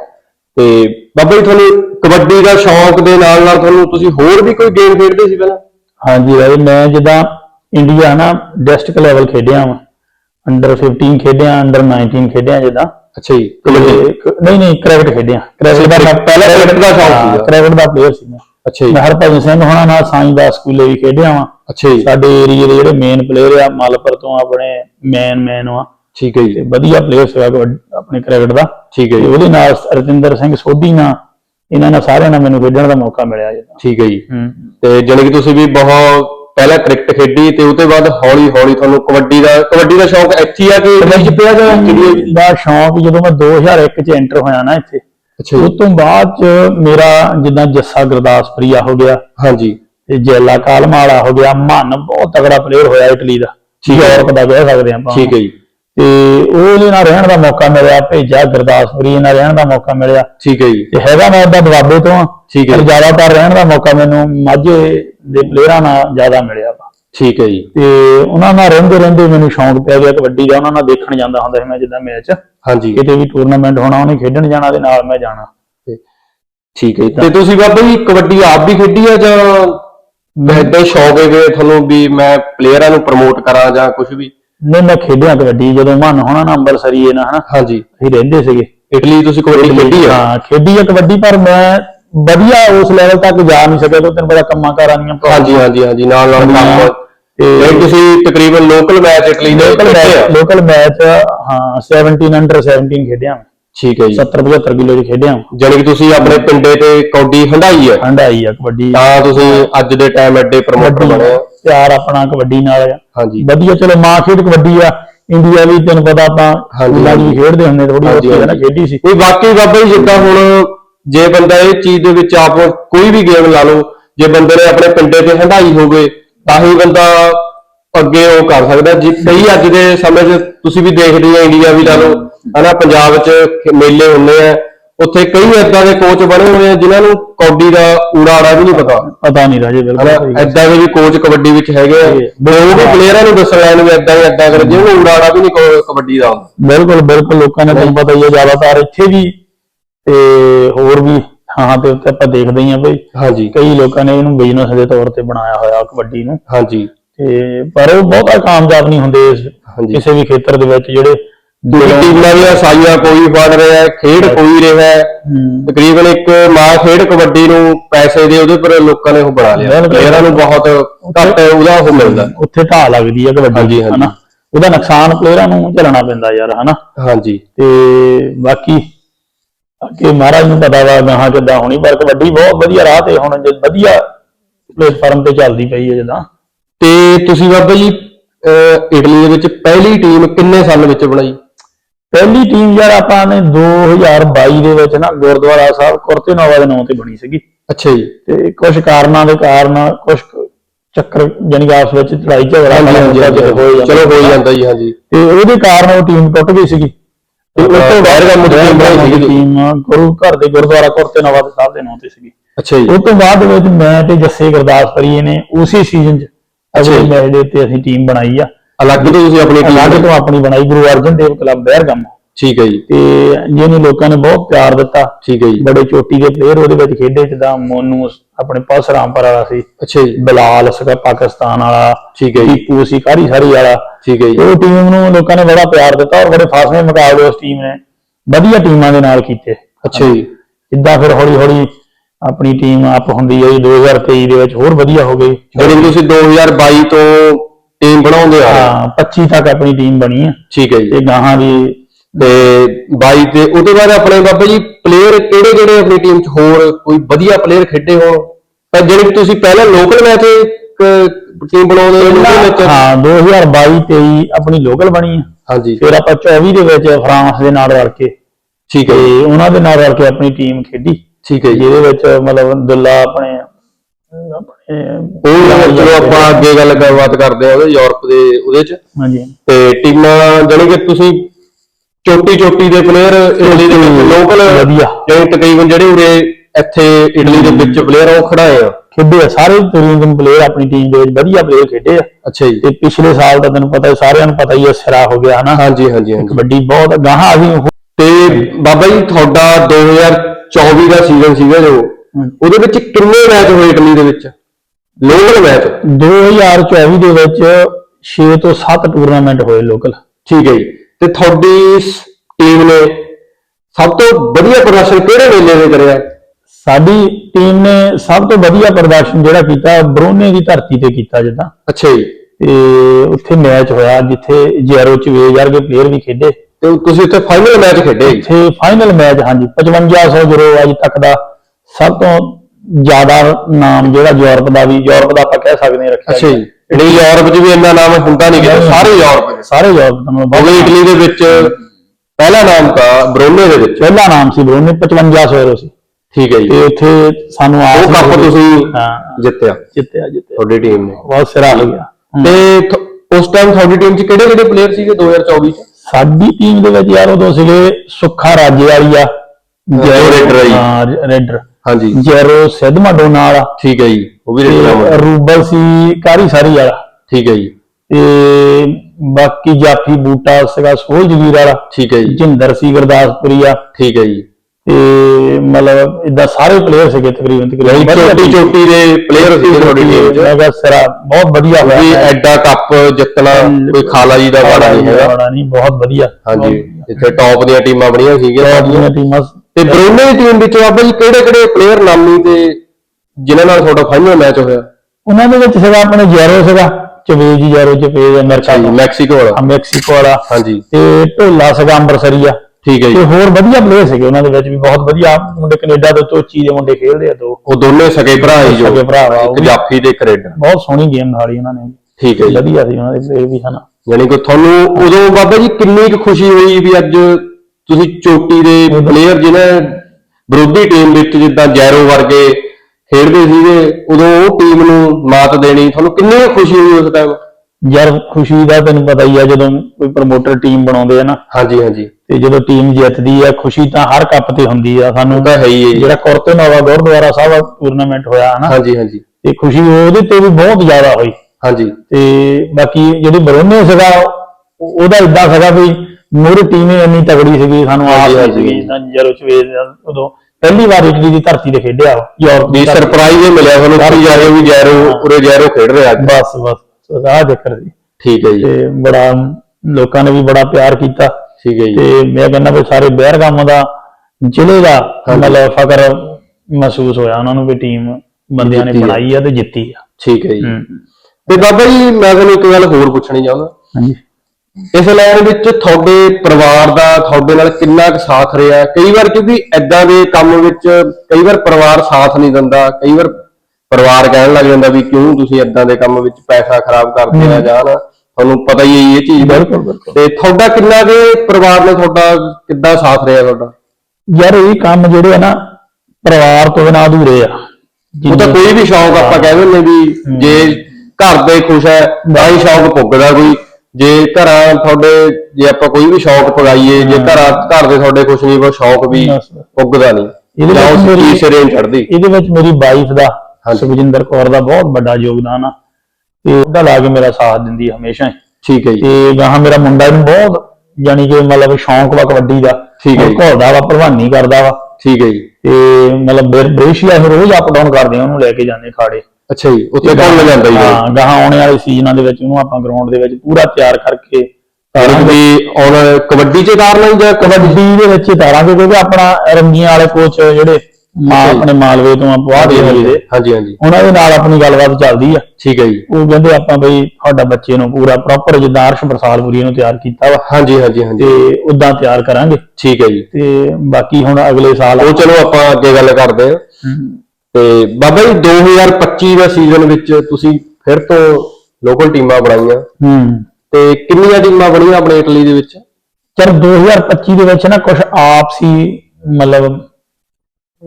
ਤੇ ਬਾਬਾ ਜੀ ਤੁਹਾਨੂੰ ਕਬੱਡੀ ਦਾ ਸ਼ੌਂਕ ਦੇ ਨਾਲ ਨਾਲ ਤੁਹਾਨੂੰ ਤੁਸੀਂ ਹੋਰ ਵੀ ਕੋਈ ਗੇਮ ਖੇਡਦੇ ਸੀ ਪਹਿਲਾਂ? ਹਾਂਜੀ ਰਾਜ ਮੈਂ ਜਿੱਦਾਂ ਇੰਡੀਆ ਨਾ ਡਿਸਟ੍ਰਿਕਟ ਲੈਵਲ ਖੇਡਿਆ ਵਾਂ। ਅੰਡਰ 15 ਖੇਡਿਆ ਅੰਡਰ 19 ਖੇਡਿਆ ਜਿੱਦਾਂ। ਅੱਛਾ ਜੀ ਨਹੀਂ ਨਹੀਂ ਕ੍ਰਿਕਟ ਖੇਡਿਆ। ਕ੍ਰਿਕਟ ਦਾ ਪਹਿਲਾਂ cricket ਦਾ ਸ਼ੌਕ ਸੀਗਾ। ਕ੍ਰਿਕਟ ਦਾ ਪਲੇਅਰ ਸੀ ਮੈਂ ਅੱਛਾ ਜੀ। ਮੈਂ ਹਰਭਜਨ ਸਿੰਘ ਹੋਣਾ ਨਾਲ ਸਾਈਂ ਦਾ ਸਕੂਲੇ ਵੀ ਖੇਡਿਆ ਵਾਂ। ਅੱਛਾ ਜੀ। ਸਾਡੇ ਏਰੀਏ ਦੇ ਜਿਹੜੇ ਮੇਨ ਪਲੇਅਰ ਆ ਮਲਪੁਰ ਤੋਂ ਆਪਣੇ ਮੈਨ ਮੈਨ ਆ ਠੀਕ ਹੈ ਜੀ। ਵਧੀਆ ਪਲੇਅਰ ਕਬੱਡੀ- ਆਪਣੇ ਕ੍ਰਿਕਟ ਦਾ। ਠੀਕ ਹੈ ਜੀ। ਉਹਦੇ ਨਾਲ ਰਤਿੰਦਰ ਸਿੰਘ ਸੋਢੀ ਨਾਲ ਇਹਨਾਂ ਨਾਲ ਸਾਰਿਆਂ ਨਾਲ ਮੈਨੂੰ ਖੇਡਣ ਦਾ ਮੌਕਾ ਮਿਲਿਆ ਜਿੱਦਾਂ ਠੀਕ ਹੈ ਜੀ। ਹੂੰ। ਤੇ ਜਾਣੀ ਕਿ ਤੁਸੀਂ ਵੀ ਬਹੁਤ ਪਹਿਲਾਂ ਕ੍ਰਿਕਟ ਖੇਡੀ ਤੇ ਉਹਦੇ ਬਾਅਦ ਹੌਲੀ ਹੌਲੀ ਤੁਹਾਨੂੰ ਕਬੱਡੀ ਦਾ ਕਬੱਡੀ ਦਾ ਸ਼ੌਂਕ ਇੱਥੇ ਹੀ ਆ ਕਿ ਇਟਲੀ ਚ ਪਿਆ ਜਾਂ ਕਿਹੜੀ ਦਾ ਸ਼ੌਂਕ ਜਦੋਂ ਮੈਂ 2001 ਚ ਐਂਟਰ ਹੋਇਆ ਨਾ ਇੱਥੇ ਅੱਛਾ ਉਸ ਤੋਂ ਬਾਅਦ ਚ ਮੇਰਾ ਜਿੱਦਾਂ ਜੱਸਾ ਗੁਰਦਾਸਪੁਰੀਆ ਹੋ ਗਿਆ। ਹਾਂਜੀ। ਤੇ ਜੈਲਾ ਕਾਲਮਾਲਾ ਹੋ ਗਿਆ। ਮਨ ਬਹੁਤ ਤਗੜਾ ਪਲੇਅਰ ਹੋਇਆ ਇਟਲੀ ਦਾ। ਠੀਕ ਹੈ। ਯੂਰਪ ਦਾ ਕਹਿ ਸਕਦੇ ਆਪਾਂ। ਠੀਕ ਹੈ ਜੀ। ਤੇ ਉਹਦੇ ਨਾਲ ਰਹਿਣ ਦਾ ਮੌਕਾ ਮਿਲਿਆ ਭੇਜਾ ਗੁਰਦਾਸਪੁਰੀ ਨਾਲ ਰਹਿਣ ਦਾ ਮੌਕਾ ਮਿਲਿਆ। ਠੀਕ ਹੈ ਜੀ। ਤੇ ਹੈਗਾ ਮੈਂ ਉਹਦਾ ਦੁਆਬੇ ਤੋਂ ਠੀਕ ਹੈ। ਜ਼ਿਆਦਾਤਰ ਰਹਿਣ ਦਾ ਮੌਕਾ ਮੈਨੂੰ ਮਾਝੇ ਦੇ ਪਲੇਅਰਾਂ ਨਾਲ ਜ਼ਿਆਦਾ ਮਿਲਿਆ ਵਾ। ਠੀਕ ਹੈ ਜੀ। ਤੇ ਉਹਨਾਂ ਨਾਲ ਰਹਿੰਦੇ ਰਹਿੰਦੇ ਮੈਨੂੰ ਸ਼ੌਂਕ ਪਿਆ ਗਿਆ ਕਬੱਡੀ ਦਾ। ਉਹਨਾਂ ਨਾਲ ਦੇਖਣ ਜਾਂਦਾ ਹੁੰਦਾ ਸੀ ਮੈਂ ਜਿੱਦਾਂ ਮੈਚ। ਹਾਂਜੀ। ਕਿਤੇ ਵੀ ਟੂਰਨਾਮੈਂਟ ਹੋਣਾ ਉਹਨੇ ਖੇਡਣ ਜਾਣਾ ਤੇ ਨਾਲ ਮੈਂ ਜਾਣਾ। ਠੀਕ ਹੈ। ਤੇ ਤੁਸੀਂ ਬਾਬਾ ਜੀ ਕਬੱਡੀ ਆਪ ਵੀ ਖੇਡੀ ਆ ਜਾਂ ਇਦਾਂ ਸ਼ੌਕ ਹੈ ਕਿ ਤੁਹਾਨੂੰ ਵੀ ਮੈਂ ਪਲੇਅਰਾਂ ਨੂੰ ਪ੍ਰਮੋਟ ਕਰਾਂ ਜਾਂ ਕੁਝ ਵੀ? ਨਹੀਂ ਮੈਂ ਖੇਡਿਆ ਕਬੱਡੀ ਜਦੋਂ ਮਨ ਹੋਣਾ ਨਾ ਅੰਬਰਸਰੀਏ ਨਾ ਹਨਾ? ਹਾਂਜੀ। ਅਸੀਂ ਰਹਿੰਦੇ ਸੀਗੇ। ਇਟਲੀ ਤੁਸੀਂ ਕਬੱਡੀ ਖੇਡੀ ਆ? ਹਾਂ ਖੇਡੀ ਆ ਕਬੱਡੀ ਪਰ ਮੈਂ ਵਧੀਆ ਉਸ ਲੈਵਲ ਤੱਕ ਜਾ ਨਹੀਂ ਸਕਿਆ ਤੈਨੂੰ ਪਤਾ ਕੰਮਾਂ ਕਾਰਾਂ ਦੀਆਂ ਹਾਂਜੀ ਹਾਂਜੀ ਹਾਂਜੀ। ਨਾਲ ਨਾਲ ਕੰਮ ਤੇ ਤੁਸੀਂ ਤਕਰੀਬਨ ਲੋਕਲ ਮੈਚ ਇਟਲੀ ਦੇ ਲੋਕਲ ਮੈਚ ਲੋਕਲ ਮੈਚ ਹਾਂ 17 ਅੰਡਰ 17 ਖੇਡਿਆ। ਠੀਕ ਹੈ ਜੀ। 70 75 ਕਿਲੋ ਚ ਖੇਡਿਆ। ਜਾਣੀ ਕਿ ਤੁਸੀਂ ਆਪਣੇ ਪਿੰਡੇ ਤੇ ਕੌਡੀ ਹੰਡਾਈ ਹੈ? ਹੰਡਾਈ ਆ ਕਬੱਡੀ। ਤਾਂ ਤੁਸੀਂ ਅੱਜ ਦੇ ਟਾਈਮ ਐਡੇ ਪ੍ਰਮੋਟਰ ਬਣੇ ਪਿਆਰ ਆਪਣਾ ਕਬੱਡੀ ਨਾਲ ਆ। ਹਾਂਜੀ। ਵਧੀਆ ਚਲੋ ਮਾਂ ਖੇਡ ਕਬੱਡੀ ਆ। ਇੰਡੀਆ ਵੀ ਤੈਨੂੰ ਪਤਾ ਆਪਾਂ ਹਾਂਜੀ। ਖੇਡਦੇ ਹੁੰਦੇ ਥੋੜੀ ਹੈ ਨਾ। ਖੇਡੀ ਸੀ। ਕੋਈ ਵਾਕਈ ਬਾਬਾ ਜੀ ਜਿੱਦਾਂ ਹੁਣ ਜੇ ਬੰਦਾ ਇਹ ਚੀਜ਼ ਦੇ ਵਿੱਚ ਆਪ ਕੋਈ ਵੀ ਗੇਮ ਲਾ ਲਓ ਜੇ ਬੰਦੇ ਨੇ ਆਪਣੇ ਪਿੰਡੇ ਤੇ ਹੰਡਾਈ ਹੋਵੇ ਤਾਂ ਹੀ ਬੰਦਾ ਅੱਗੇ ਉਹ ਕਰ ਸਕਦਾ। ਜੀ ਕਈ ਅੱਜ ਦੇ ਸਮੇਂ 'ਚ ਤੁਸੀਂ ਵੀ ਦੇਖਦੇ ਹੋ ਇੰਡੀਆ ਵੀ ਲਾ ਲਓ ਹਨਾ ਪੰਜਾਬ 'ਚ ਮੇਲੇ ਹੁੰਦੇ ਆ ਉੱਥੇ ਕਈ ਏਦਾਂ ਦੇ ਕੋਚ ਬਣੇ ਹੋਏ ਆ ਜਿਨ੍ਹਾਂ ਨੂੰ ਕੌਡੀ ਦਾ ਊੜਾੜਾ ਵੀ ਨਹੀਂ ਪਤਾ। ਪਤਾ ਨਹੀਂ ਰਾਜੇ ਬਿਲਕੁਲ। ਏਦਾਂ ਦੇ ਵੀ ਕੋਚ ਕਬੱਡੀ ਵਿੱਚ ਹੈਗੇ ਆ। ਉਹ ਵੀ ਪਲੇਅਰਾਂ ਨੂੰ ਦੱਸਣ ਲੈਣ ਵੀ ਏਦਾਂ ਹੀ ਏਦਾਂ ਕਰ। ਜਿਹਨੂੰ ਊੜਾੜਾ ਵੀ ਨਹੀਂ ਕੋ- ਕਬੱਡੀ ਦਾ। ਬਿਲਕੁਲ ਬਿਲਕੁਲ ਲੋਕਾਂ ਨੇ ਤੁਹਾਨੂੰ ਪਤਾ ਹੀ ਹੈ ਜ਼ਿਆਦਾਤਰ ਇੱਥੇ ਵੀ ਤੇ ਹੋਰ ਵੀ ਹਾਂ ਤੇ ਉੱਤੇ ਆਪਾਂ ਦੇਖਦੇ ਹੀ ਆ ਬਈ ਹਾਂਜੀ। ਕਈ ਲੋਕਾਂ ਨੇ ਇਹਨੂੰ ਬਿਜ਼ਨਸ ਦੇ ਤੌਰ ਤੇ ਬਣਾਇਆ ਹੋਇਆ ਕਬੱਡੀ ਨੂੰ। ਹਾਂਜੀ। ਤੇ ਪਰ ਉਹ ਬਹੁਤਾ ਕਾਮਯਾਬ ਨਹੀਂ ਹੁੰਦੇ ਇਸ। ਕਿਸੇ ਵੀ ਖੇਤਰ ਦੇ ਵਿੱਚ ਜਿਹੜੇ ਕੋਈ ਟੀਮਾਂ ਦੀਆਂ ਸਾਈਆਂ ਕੋਈ ਫੜ ਰਿਹਾ ਹੈ, ਖੇਡ ਕੋਈ ਰਿਹਾ ਹੈ। ਹਮ, ਤਕਰੀਬਨ ਇੱਕ ਮਾਂ ਖੇਡ ਕਬੱਡੀ ਨੂੰ ਪੈਸੇ ਦੇ ਉਹਦੇ ਪਰ ਲੋਕਾਂ ਨੇ ਉਹ ਬਣਾ ਲਿਆ। ਬਿਲਕੁਲ। ਪਲੇਅਰਾਂ ਨੂੰ ਬਹੁਤ ਘੱਟ ਉਹਦਾ ਉਹ ਮਿਲਦਾ। ਉੱਥੇ ਢਾਹ ਲੱਗਦੀ ਹੈ ਕਬੱਡੀ ਹਾਂਜੀ, ਹਾਂਜੀ। ਹਨਾ। ਉਹਦਾ ਨੁਕਸਾਨ ਪਲੇਅਰਾਂ ਨੂੰ ਝੱਲਣਾ ਪੈਂਦਾ ਯਾਰ ਹਨਾ। ਹਾਂਜੀ। ਤੇ ਬਾਕੀ ਅੱਗੇ ਮਹਾਰਾਜ ਨੂੰ ਪਤਾ ਵਾ ਗਾਹਾਂ ਕਿੱਦਾਂ ਹੋਣੀ ਪਰ ਕਬੱਡੀ ਬਹੁਤ ਵਧੀਆ ਰਾਹ ਤੇ ਹੁਣ ਜੇ ਵਧੀਆ ਪਲੇਟਫਾਰਮ ਤੇ ਚੱਲਦੀ ਪਈ ਹੈ ਜਦਾਂ। ਤੇ ਤੁਸੀਂ ਬਾਬਾ ਜੀ ਇਟਲੀ ਦੇ ਵਿੱਚ ਪਹਿਲੀ ਟੀਮ ਕਿੰਨੇ ਸਾਲ ਵਿੱਚ ਬਣਾਈ? ਪਹਿਲੀ ਟੀਮ ਯਾਰ ਆਪਾਂ ਨੇ 2022 ਦੇ ਵਿੱਚ ਨਾ ਗੁਰਦੁਆਰਾ ਸਾਹਿਬ ਕੁਰਤੇ ਨੋਵਾ ਦੇ ਨਾਂ ਤੇ ਬਣੀ ਸੀਗੀ। ਅੱਛਾ ਜੀ। ਤੇ ਕੁਝ ਕਾਰਨਾਂ ਦੇ ਕਾਰਨ ਕੁਝ ਚੱਕਰ ਜਾਨੀ ਕਿ ਆਪਸ ਵਿੱਚ ਲੜਾਈ ਝਗੜਾ। ਚਲੋ ਹੀ ਜਾਂਦਾ ਜੀ ਹਾਂਜੀ। ਤੇ ਉਹਦੇ ਕਾਰਨ ਉਹ ਟੀਮ ਟੁੱਟ ਗਈ ਸੀਗੀ। ਤੇ ਉਸ ਤੋਂ ਬਾਅਦ ਦੀ ਬਣਾਈ ਸੀਗੀ। ਟੀਮ ਗੁਰੂ ਘਰ ਦੇ ਗੁਰਦੁਆਰਾ ਕੁਰਤੇ ਨਵਾਂ ਦੇ ਸਾਹਿਬ ਦੇ ਨਾਂ ਤੇ ਸੀਗੀ। ਅੱਛਾ ਜੀ। ਉਸ ਤੋਂ ਬਾਅਦ ਦੇ ਵਿੱਚ ਮੈਂ ਤੇ ਜੱਸੇ ਗੁਰਦਾਸਪੁਰੀ ਨੇ ਉਸੇ ਸੀਜ਼ਨ 'ਚ ਅਗਲੇ ਜੀ। ਮੈਚ ਦੇ ਉੱਤੇ ਅਸੀਂ ਟੀਮ ਬਣਾਈ ਆ। ਅਲੱਗ ਤੋਂ ਤੁਸੀਂ ਆਪਣੀ ਅਲੱਗ ਟੀਮ ਤੋਂ ਆਪਣੀ ਬਣਾਈ ਗੁਰੂ ਅਰਜਨ ਦੇਵ ਕਲੱਬ ਬਹਿਰਗਮ। ਠੀਕ ਹੈ ਜੀ। ਤੇ ਜਿਹਨੂੰ ਲੋਕਾਂ ਨੇ ਬਹੁਤ ਪਿਆਰ ਦਿੱਤਾ। ਠੀਕ ਹੈ ਜੀ। ਬੜੇ ਚੋਟੀ ਦੇ ਪਲੇਅਰ ਉਹਦੇ ਵਿੱਚ ਖੇਡੇ ਜਿੱਦਾਂ ਮੋਨੂ ਆਪਣੇ ਪਾਸ ਰਾਮਪੁਰ ਵਾਲਾ ਸੀ। ਅੱਛਾ ਜੀ। ਬਲਾਲ ਸੀਗਾ ਪਾਕਿਸਤਾਨ ਵਾਲਾ। ਠੀਕ ਹੈ ਜੀ। ਟੀਪੂ ਸੀ ਕਾਰੀ ਸਾਰੀ ਵਾਲਾ। ਠੀਕ ਹੈ ਜੀ। ਉਹ ਟੀਮ ਨੂੰ ਲੋਕਾਂ ਨੇ ਬੜਾ ਪਿਆਰ ਦਿੱਤਾ ਔਰ ਬੜੇ ਫਾਸਲੇ ਮੁਕਾਬਲੇ ਉਸ ਟੀਮ ਨੇ। ਵਧੀਆ ਟੀਮਾਂ ਦੇ ਨਾਲ ਕੀਤੇ। ਅੱਛਾ ਜੀ। ਇਦਾਂ ਫਿਰ ਹੌਲੀ ਹੌਲੀ ਆਪਣੀ ਟੀਮ ਅਪ ਹੁੰਦੀ ਹੈ 2023 ਦੇ ਵਿੱਚ ਹੋਰ ਵਧੀਆ ਹੋ ਗਈ। ਜਿਹੜੀ ਤੁਸੀਂ 2022 ਤੋਂ ਟੀਮ ਬਣਾਉਂਦੇ ਆ ਹੋ। ਹਾਂ 25 ਤੱਕ ਆਪਣੀ ਟੀਮ ਬਣੀ ਹੈ। ਠੀਕ ਹੈ ਜੀ। ਤੇ ਗਾਹਾਂ ਦੀ ਤੇ 22 ਤੇ ਉਹਦੇ ਬਾਅਦ ਆਪਣੇ ਬਾਬਾ ਜੀ ਪਲੇਅਰ ਕਿਹੜੇ ਕਿਹੜੇ ਆਪਣੀ ਟੀਮ 'ਚ ਹੋਰ ਕੋਈ ਵਧੀਆ ਪਲੇਅਰ ਖੇਡੇ ਹੋਣ ਤਾਂ ਜਿਹੜੇ ਤੁਸੀਂ ਪਹਿਲਾਂ ਲੋਕਲ ਮੈਚ ਟੀਮ ਬਣਾਉਂਦੇ ਹੋ ਲੋਕਲ ਮੈਚ ਹਾਂ 2022 23 ਆਪਣੀ ਲੋਕਲ ਬਣੀ ਹੈ ਹਾਂਜੀ। ਫਿਰ ਆਪਾਂ 24 ਦੇ ਵਿੱਚ ਫਰਾਂਸ ਦੇ ਨਾਲ ਰਲ ਕੇ ਠੀਕ ਹੈ ਉਹਨਾਂ ਦੇ ਨਾਲ ਰਲ ਕੇ ਆਪਣੀ ਟੀਮ ਖੇਡੀ। ਠੀਕ ਹੈ ਜਿਹਦੇ ਵਿੱਚ ਮਤਲਬ ਅਬਦੁੱਲਾ ਆਪਣੇ ਉਹ ਚਲੋ ਆਪਾਂ ਅੱਗੇ ਗੱਲ ਗੱਲਬਾਤ ਕਰਦੇ ਆ ਉਹਦੇ ਯੂਰਪ ਦੇ ਉਹਦੇ 'ਚ। ਹਾਂਜੀ। ਤੇ ਟੀਮਾਂ ਜਾਣੀ ਕਿ ਤੁਸੀਂ ਚੋਟੀ ਚੋਟੀ ਦੇ ਪਲੇਅਰ ਇਟਲੀ ਦੇ ਵਿੱਚ ਲੋਕਲ ਵਧੀਆ। ਜਾਣੀ ਤਕਰੀਬਨ ਜਿਹੜੇ ਉਰੇ ਇੱਥੇ ਇਟਲੀ ਦੇ ਵਿੱਚ ਪਲੇਅਰ ਉਹ ਖੜਾਏ ਆ। ਖੇਡੇ ਆ ਸਾਰੇ ਤਕਰੀਬਨ ਪਲੇਅਰ ਆਪਣੀ ਟੀਮ ਦੇ ਵਿੱਚ ਵਧੀਆ ਪਲੇਅਰ ਖੇਡੇ ਆ। ਅੱਛਾ ਜੀ। ਤੇ ਪਿਛਲੇ ਸਾਲ ਤਾਂ ਤੈਨੂੰ ਪਤਾ ਹੀ ਸਾਰਿਆਂ ਨੂੰ ਪਤਾ ਹੀ ਹੈ ਸਿਰਾ ਹੋ ਗਿਆ ਹਨਾ? ਹਾਂਜੀ ਹਾਂਜੀ ਕਬੱਡੀ ਬਹੁਤ ਗਾਹਾਂ ਅਸੀਂ ਤੇ ਬਾਬਾ ਜੀ ਤੁਹਾਡਾ 2024 ਦਾ ਸੀਜ਼ਨ ਸੀਗਾ ਜੋ ਉਹਦੇ ਵਿੱਚ ਕਿੰਨੇ ਮੈਚ ਹੋਏ ਇਟਲੀ ਦੇ ਵਿੱਚ? Local match. 2024 ਦੇ ਵਿੱਚ 6 ਤੋਂ 7 ਟੂਰਨਾਮੈਂਟ ਹੋਏ ਲੋਕਲ ਠੀਕ ਹੈ ਜੀ। ਤੇ ਤੁਹਾਡੀ ਟੀਮ ਨੇ ਸਭ ਤੋਂ ਵਧੀਆ ਪ੍ਰਦਰਸ਼ਨ ਕਿਹੜੇ ਮੇਲੇ ਦੇ ਕਰਿਆ? ਸਾਡੀ ਟੀਮ ਨੇ ਸਭ ਤੋਂ ਵਧੀਆ ਪ੍ਰਦਰਸ਼ਨ ਜਿਹੜਾ ਕੀਤਾ ਬਰੋਨੇ ਦੀ ਧਰਤੀ ਤੇ ਕੀਤਾ ਜਿੱਦਾਂ। ਅੱਛਾ ਜੀ। ਤੇ ਉੱਥੇ ਮੈਚ ਹੋਇਆ ਜਿੱਥੇ ਜੈਰੋ ਚ ਵੇ ਵਰਗੇ ਪਲੇਅਰ ਵੀ ਖੇਡੇ। ਤੇ ਤੁਸੀਂ ਉੱਥੇ ਫਾਈਨਲ ਮੈਚ ਖੇਡੇ। ਇੱਥੇ ਫਾਈਨਲ ਮੈਚ ਹਾਂਜੀ 5500 ਜੁਰੋ ਅੱਜ ਤੱਕ ਦਾ। ਸਭ ਤੋਂ ਜ਼ਿਆਦਾ ਨਾਮ ਜਿਹੜਾ ਯੂਰਪ ਦਾ ਵੀ ਯੂਰਪ ਦਾ ਆਪਾਂ ਕਹਿ ਸਕਦੇ ਹਾਂ ਰੱਖਿਆ ਅੱਛਾ ਜੀ। ਨਹੀਂ ਯੂਰਪ 'ਚ ਵੀ ਇੰਨਾ ਨਾਮ ਹੁੰਦਾ ਨਹੀਂ ਕਿਤੇ ਸਾਰੇ ਯੂਰਪ 'ਚ। ਸਾਰੇ ਯੂਰਪ ਦਾ ਮਤਲਬ ਇਟਲੀ ਦੇ ਵਿੱਚ ਪਹਿਲਾ ਨਾਮ ਤਾਂ ਬਰੋਨੇ ਦੇ ਵਿੱਚ। ਪਹਿਲਾ ਨਾਮ ਸੀ ਬਰੋਨੇ 5500 ਯੂਰੋ ਸੀ। ਠੀਕ ਹੈ ਜੀ। ਤੇ ਉੱਥੇ ਸਾਨੂੰ ਆਸ ਉਹ ਕੱਪ। ਤੁਸੀਂ ਹਾਂ। ਜਿੱਤਿਆ। ਜਿੱਤਿਆ ਜਿੱਤਿਆ। ਤੁਹਾਡੀ ਟੀਮ ਨੇ। ਬਹੁਤ ਸਿਰਾ ਹੋ। ਗਿਆ ਤੇ ਉਸ ਟਾਈਮ ਤੁਹਾਡੀ ਟੀਮ 'ਚ ਕਿਹੜੇ ਕਿਹੜੇ ਪਲੇਅਰ ਸੀਗੇ 2024 'ਚ? ਸਾਡੀ ਟੀਮ ਦੇ ਵਿੱਚ ਯਾਰ ਉਦੋਂ ਸੀਗੇ ਸੁੱਖਾ ਰਾਜੇ ਵਾਲੀ ਆ ਜੋ। ਰੇਡਰ ਜੀ। ਹਾਂ ਰੇਡਰ ਹਾਂਜੀ। ਜੈਰੋ ਸਿੱਧਮਾ ਡੋਨਾ ਵਾਲਾ ਠੀਕ ਹੈ ਜੀ ਉਹ ਵੀ ਰੇਡਰ ਰੂਬਲ ਸੀ ਕਾਰੀ ਸਾਰੀ ਵਾਲਾ। ਠੀਕ ਹੈ ਜੀ। ਤੇ ਬਾਕੀ ਜਾਫੀ ਬੂਟਾ ਸੀਗਾ ਸੋਹਲ ਜਗੀਰ ਵਾਲਾ। ਠੀਕ ਹੈ ਜੀ। ਜਿੰਦਰ ਸੀ ਗੁਰਦਾਸਪੁਰੀ ਆ। ਠੀਕ ਹੈ ਜੀ। ਤੇ ਮਤਲਬ ਇਦਾਂ ਸਾਰੇ ਪਲੇਅਰ ਸੀਗੇ ਤਕਰੀਬਨ ਤਕਰੀਬਨ ਛੋਟੀ ਛੋਟੀ ਦੇ ਪਲੇਅਰ ਸੀ 'ਚ। ਮੈਂ ਕਿਹਾ ਸਿਰਾ ਬਹੁਤ ਵਧੀਆ ਹੋਇਆ ਐਡਾ ਕੱਪ ਜਿੱਤਣਾ ਕੋਈ ਖਾਲਾ ਜੀ ਦਾ ਵਾੜਾ ਨਹੀਂ ਹੈਗਾ। ਵਾੜਾ ਨਹੀਂ ਬਹੁਤ ਵਧੀਆ। ਹਾਂਜੀ ਇੱਥੇ ਟੌਪ ਦੀਆਂ ਟੀਮਾਂ ਬਣੀਆਂ ਸੀਗੀਆਂ ਸਾਡੀਆਂ ਟੀਮਾਂ ਤੇ ਬਰੂਨੇ ਦੀ ਟੀਮ ਵਿੱਚ ਬਾਬਾ ਜੀ ਕਿਹੜੇ ਕਿਹੜੇ ਪਲੇਅਰ ਨਾਮੀ ਤੇ ਜਿਨ੍ਹਾਂ ਨਾਲ ਤੁਹਾਡਾ ਫਾਈਨਲ ਮੈਚ ਹੋਇਆ? ਉਹਨਾਂ ਦੇ ਵਿੱਚ ਸੀਗਾ ਆਪਣੇ ਜੈਰੋ ਸੀਗਾ Chavez Jairo Chavez America Mexico ਵਾਲਾ। ਮੈਕਸੀਕੋ ਵਾਲਾ। ਹਾਂਜੀ। ਤੇ ਢੋਲਾ ਸੀਗਾ ਅੰਬਰਸਰੀਆ ਠੀਕ ਹੈ ਤੇ ਜੀ ਹੋਰ ਵਧੀਆ ਪਲੇਅਰ ਸੀਗੇ ਉਹਨਾਂ ਦੇ ਵਿੱਚ ਵੀ ਬਹੁਤ ਵਧੀਆ ਮੁੰਡੇ ਕੈਨੇਡਾ ਦੇ ਤੋਚੀ ਦੇ ਮੁੰਡੇ ਖੇਡਦੇ ਆ ਦੋ। ਉਹ ਦੋਨੇ ਸਕੇ ਭਰਾ ਹੀ ਜੋ। ਸਕੇ ਭਰਾ ਵਾ, ਉਹ ਇੱਕ ਵੀ। ਜਾਫੀ ਤੇ ਰੇਡਰ ਬਹੁਤ ਸੋਹਣੀ ਗੇਮ ਹਾਰੀ ਉਹਨਾਂ ਨੇ। ਠੀਕ ਹੈ ਜੀ। ਵਧੀਆ ਸੀ ਉਹਨਾਂ ਦੇ ਪਲੇਅਰ ਵੀ ਹਨਾ। ਯਾਨੀ ਕਿ ਤੁਹਾਨੂੰ ਉਦੋਂ ਬਾਬਾ ਜੀ ਕਿੰਨੀ ਕੁ ਖੁਸ਼ੀ ਹੋਈ ਵੀ ਅੱਜ ਤੁਸੀਂ ਚੋਟੀ ਦੇ ਪਲੇਅਰ ਜਿਹਨੇ ਵਿਰੋਧੀ ਟੀਮ ਵਿੱਚ ਜਿੱਦਾਂ ਜੈਰੋ ਵਰਗੇ ਖੇਡਦੇ ਸੀਗੇ ਉਦੋਂ ਉਹ ਟੀਮ ਨੂੰ ਮਾਤ ਦੇਣੀ ਤੁਹਾਨੂੰ ਕਿੰਨੀ ਕੁ ਖੁਸ਼ੀ ਹੋਈ ਉਸ ਟਾਈਮ ਯਾਰ ਖੁਸ਼ੀ ਦਾ ਤੈਨੂੰ ਪਤਾ ਹੀ ਆ ਜਦੋਂ ਕੋਈ ਪ੍ਰਮੋਟਰ ਟੀਮ ਬਣਾਉਂਦੇ ਆ ਨਾ ਹਾਂਜੀ ਹਾਂਜੀ। ਤੇ ਜਦੋਂ ਟੀਮ ਜਿੱਤਦੀ ਆ ਖੁਸ਼ੀ ਤਾਂ ਹਰ ਕੱਪ ਤੇ ਹੁੰਦੀ ਆ ਸਾਨੂੰ। ਤਾਂ ਹੈ ਹੀ ਹੈ। ਜਿਹੜਾ ਕੁਰਤੇ ਨਵਾਂ ਗੁਰਦੁਆਰਾ ਸਾਹਿਬ ਟੂਰਨਾਮੈਂਟ ਹੋਇਆ ਹਨਾ। ਹਾਂਜੀ ਹਾਂਜੀ। ਤੇ ਖੁਸ਼ੀ ਉਹਦੇ ਤੇ ਵੀ ਬਹੁਤ ਜ਼ਿਆਦਾ ਹੋਈ। ਹਾਂਜੀ। ਤੇ ਬਾਕੀ ਜਿਹੜੀ ਬਰੋਨੇ ਸੀਗਾ ਉਹ- ਉਹਦਾ ਇਦਾਂ ਸੀਗਾ ਵੀ ਮੂਰੇ ਟੀਮ ਇੰਨੀ ਤਗੜੀ ਸੀਗੀ ਸਾਨੂੰ ਆਸ ਨਹੀਂ। ਸੀਗੀ ਜਿੱਦਾਂ ਜਰੋ ਚਵੇਜ਼ ਉਦੋਂ ਪਹਿਲੀ ਵਾਰ ਇਟਲੀ ਦੀ ਧਰਤੀ ਤੇ ਖੇਡਿਆ ਯੂਰਪ ਦੀ। ਸਰਪ੍ਰਾਈਜ਼ ਮਿਲਿਆ ਤੁਹਾਨੂੰ ਕਿ ਜੈਰੋ ਵੀ ਜੈਰੋ ਪੂਰੇ ਜੈਰੋ ਖੇਡ ਰਿਹਾ ਬਸ ਬਸ। ਆਹ ਜ਼ਿਕਰ ਸੀ ਠੀਕ ਹੈ ਜੀ। ਤੇ ਬੜਾ ਲੋਕਾਂ ਨੇ ਵੀ ਬੜਾ ਪਿਆਰ ਕੀਤਾ। ਠੀਕ ਹੈ ਜੀ। ਤੇ ਮੈਂ ਕਹਿੰਦਾ ਵੀ ਸਾਰੇ ਬਹਿਰਗਾਮ ਦਾ ਜ਼ਿਲ੍ਹੇ ਦਾ। ਮਤਲਬ ਫਕਰ ਮਹਿਸੂਸ ਹੋਇਆ। ਉਹਨਾਂ ਨੂੰ ਵੀ ਟੀਮ ਬੰਦਿਆਂ ਨੇ। ਬਣਾਈ ਆ ਤੇ ਜਿੱਤੀ ਆ। ਠੀਕ ਹੈ ਜੀ। ਤੇ ਬਾਬਾ ਜੀ ਮੈਂ ਤੁਹਾਨੂੰ ਇੱਕ ਗੱਲ ਹੋਰ ਪੁੱਛਣੀ ਚਾਹੁੰਦਾ। ਹਾਂਜੀ। ਇਸ ਲਾਈਨ ਵਿੱਚ ਤੁਹਾਡੇ ਪਰਿਵਾਰ ਦਾ ਤੁਹਾਡੇ ਨਾਲ ਕਿੰਨਾ ਕੁ ਸਾਥ ਰਿਹਾ? ਕਈ ਵਾਰ ਕਿਉਂਕਿ ਐਦਾਂ ਦੇ ਕੰਮ ਵਿੱਚ ਕਈ ਵਾਰ ਪਰਿਵਾਰ ਸਾਥ ਨਹੀਂ ਦਿੰਦਾ ਕਈ ਵਾਰ ਪਰਿਵਾਰ ਕਹਿਣ ਲੱਗ ਜਾਂਦਾ ਵੀ ਕਿਉਂ ਤੁਸੀਂ ਐਦਾਂ ਦੇ ਕੰਮ ਵਿੱਚ ਪੈਸਾ ਖਰਾਬ ਕਰਦੇ ਆ ਜਾਂ ਨਾ ਤੁਹਾਨੂੰ ਪਤਾ ਹੀ ਹੈ ਇਹ ਚੀਜ਼ ਦਾ। ਬਿਲਕੁਲ, ਬਿਲਕੁਲ। ਤੇ ਤੁਹਾਡਾ ਕਿੰਨਾ ਕੁ ਪਰਿਵਾਰ ਨੇ ਤੁਹਾਡਾ ਕਿੱਦਾਂ ਸਾਥ ਰਿਹਾ ਤੁਹਾਡਾ? ਯਾਰ ਇਹ ਕੰਮ ਜਿਹੜੇ ਆ ਨਾ ਪਰਿਵਾਰ ਤੋਂ ਬਿਨਾਂ ਅਧੂਰੇ ਆ। ਉਹ ਤਾਂ ਕੋਈ ਵੀ ਸ਼ੌਂਕ ਆਪਾਂ ਕਹਿ ਦਿੰਦੇ ਵੀ ਜੇ ਘਰ ਦੇ ਖੁਸ਼ ਹੈ ਤਾਂ ਹੀ ਸ਼ੌਂਕ ਪੁੱਗਦਾ ਕੋਈ। ਜੇ ਘਰਾਂ ਤੁਹਾਡੇ ਜੇ ਆਪਾਂ ਕੋਈ ਵੀ ਸ਼ੌਂਕ ਪਗਾਈਏ ਜੇ ਘਰਾਂ ਘਰ ਦੇ ਤੁਹਾਡੇ ਖੁਸ਼ ਨਹੀਂ ਉਹ ਸ਼ੌਂਕ ਵੀ। ਪੁੱਗਦਾ ਨਹੀਂ। ਇਹਦੇ ਵਿੱਚ ਮੇਰੀ- ਚੀਜ਼ ਸਿਰੇ ਨੀ ਚੜਦੀ ਇਹਦੇ ਵਿੱਚ ਮੇਰੀ ਵਾਈਫ ਦਾ। ਸੁਖਜਿੰਦਰ ਕੌਰ ਦਾ ਬਹੁਤ ਵੱਡਾ ਯੋਗਦਾਨ ਆ। ਤੇ ਉਹਦਾ ਲਾ ਕੇ ਮੇਰਾ ਸਾਥ ਦਿੰਦੀ ਆ ਹਮੇਸ਼ਾ ਹੀ। ਠੀਕ ਹੈ ਜੀ। ਤੇ ਗਾਹਾਂ ਮੇਰਾ ਮੁੰਡਾ ਇਹਨੂੰ ਬਹੁਤ ਯਾਨੀ ਕਿ ਮਤਲਬ ਸ਼ੌਂਕ ਵਾ ਕਬੱਡੀ ਦਾ। ਠੀਕ ਹੈ ਜੀ। ਵਾ ਭਲਵਾਨੀ ਕਰਦਾ ਵਾ। ਠੀਕ ਹੈ ਜੀ। ਤੇ ਮਤਲਬ ਬਰ- ਬਰੇਸ਼ੀਆ ਅਸੀਂ ਰੋਜ਼ ਅਪ ਡਾਊਨ ਕਰਦੇ ਆ ਉਹਨੂੰ ਲੈ ਕੇ ਜਾਂਦੇ ਖਾੜੇ। ਅੱਛਾ ਜੀ ਉੱਥੇ ਕੌਣ ਜਾਂਦਾ ਜੀ। ਹਾਂ ਗਾਹਾਂ ਆਉਣੇ ਵਾਲੇ ਸੀਜ਼ਨਾਂ ਦੇ ਵਿੱਚ ਉਹਨੂੰ ਆਪਾਂ ਗਰਾਊਂਡ ਦੇ ਵਿੱਚ ਪੂਰਾ ਤਿਆਰ ਕਰਕੇ ਵੀ ਹੁਣ ਕਬੱਡੀ ਚ ਤਾਰਨਾ ਜਾਂ ਕਬੱਡੀ ਦੇ ਵਿੱਚ ਤਾਰਾਂਗੇ ਕਿਉਂਕਿ ਆਪਣਾ ਰੰਗੀਆਂ ਵਾਲੇ ਕੋਚ ਜਿਹੜੇ ਮਾ। ਆਪਣੇ ਮਾਲਵੇ ਤੋਂ ਆ ਪਵਾ ਦੇ ਹਾਂਜੀ ਹਾਂਜੀ ਉਹਨਾਂ ਦੇ ਨਾਲ ਆਪਣੀ ਗੱਲਬਾਤ ਚੱਲਦੀ ਆ। ਠੀਕ ਹੈ ਜੀ। ਉਹ ਕਹਿੰਦੇ ਆਪਾਂ ਬਈ ਤੁਹਾਡਾ ਬੱਚੇ ਨੂੰ ਪੂਰਾ ਪ੍ਰੋਪਰ ਜਿੱਦਾਂ ਅਰਸ਼ ਬਰਸਾਲਪੁਰੀ ਨੂੰ ਤਿਆਰ ਕੀਤਾ ਵਾ। ਹਾਂਜੀ ਹਾਂਜੀ ਹਾਂਜੀ। ਤੇ ਉਦਾਂ ਤਿਆਰ ਕਰਾਂਗੇ। ਠੀਕ ਹੈ ਜੀ। ਤੇ ਬਾਕੀ ਹੁਣ ਅਗਲੇ ਸਾਲ ਉਹ ਚਲੋ ਆਪਾਂ ਅੱਗੇ ਗੱਲ ਕਰਦੇ ਹਾਂ। ਤੇ ਬਾਬਾ ਜੀ 2025 ਦਾ ਸੀਜ਼ਨ ਵਿੱਚ ਤੁਸੀਂ ਫਿਰ ਤੋਂ ਲੋਕਲ ਟੀਮਾਂ ਬਣਾਈਆਂ। ਹੂੰ। ਤੇ ਕਿੰਨੀਆਂ ਟੀਮਾਂ ਬਣੀਆਂ ਆਪਣੇ ਇਟਲੀ ਦੇ ਵਿੱਚ? ਚਲ 2025 ਦੇ ਵਿੱਚ ਨਾ ਕੁਝ ਆਪਸੀ ਮਤਲਬ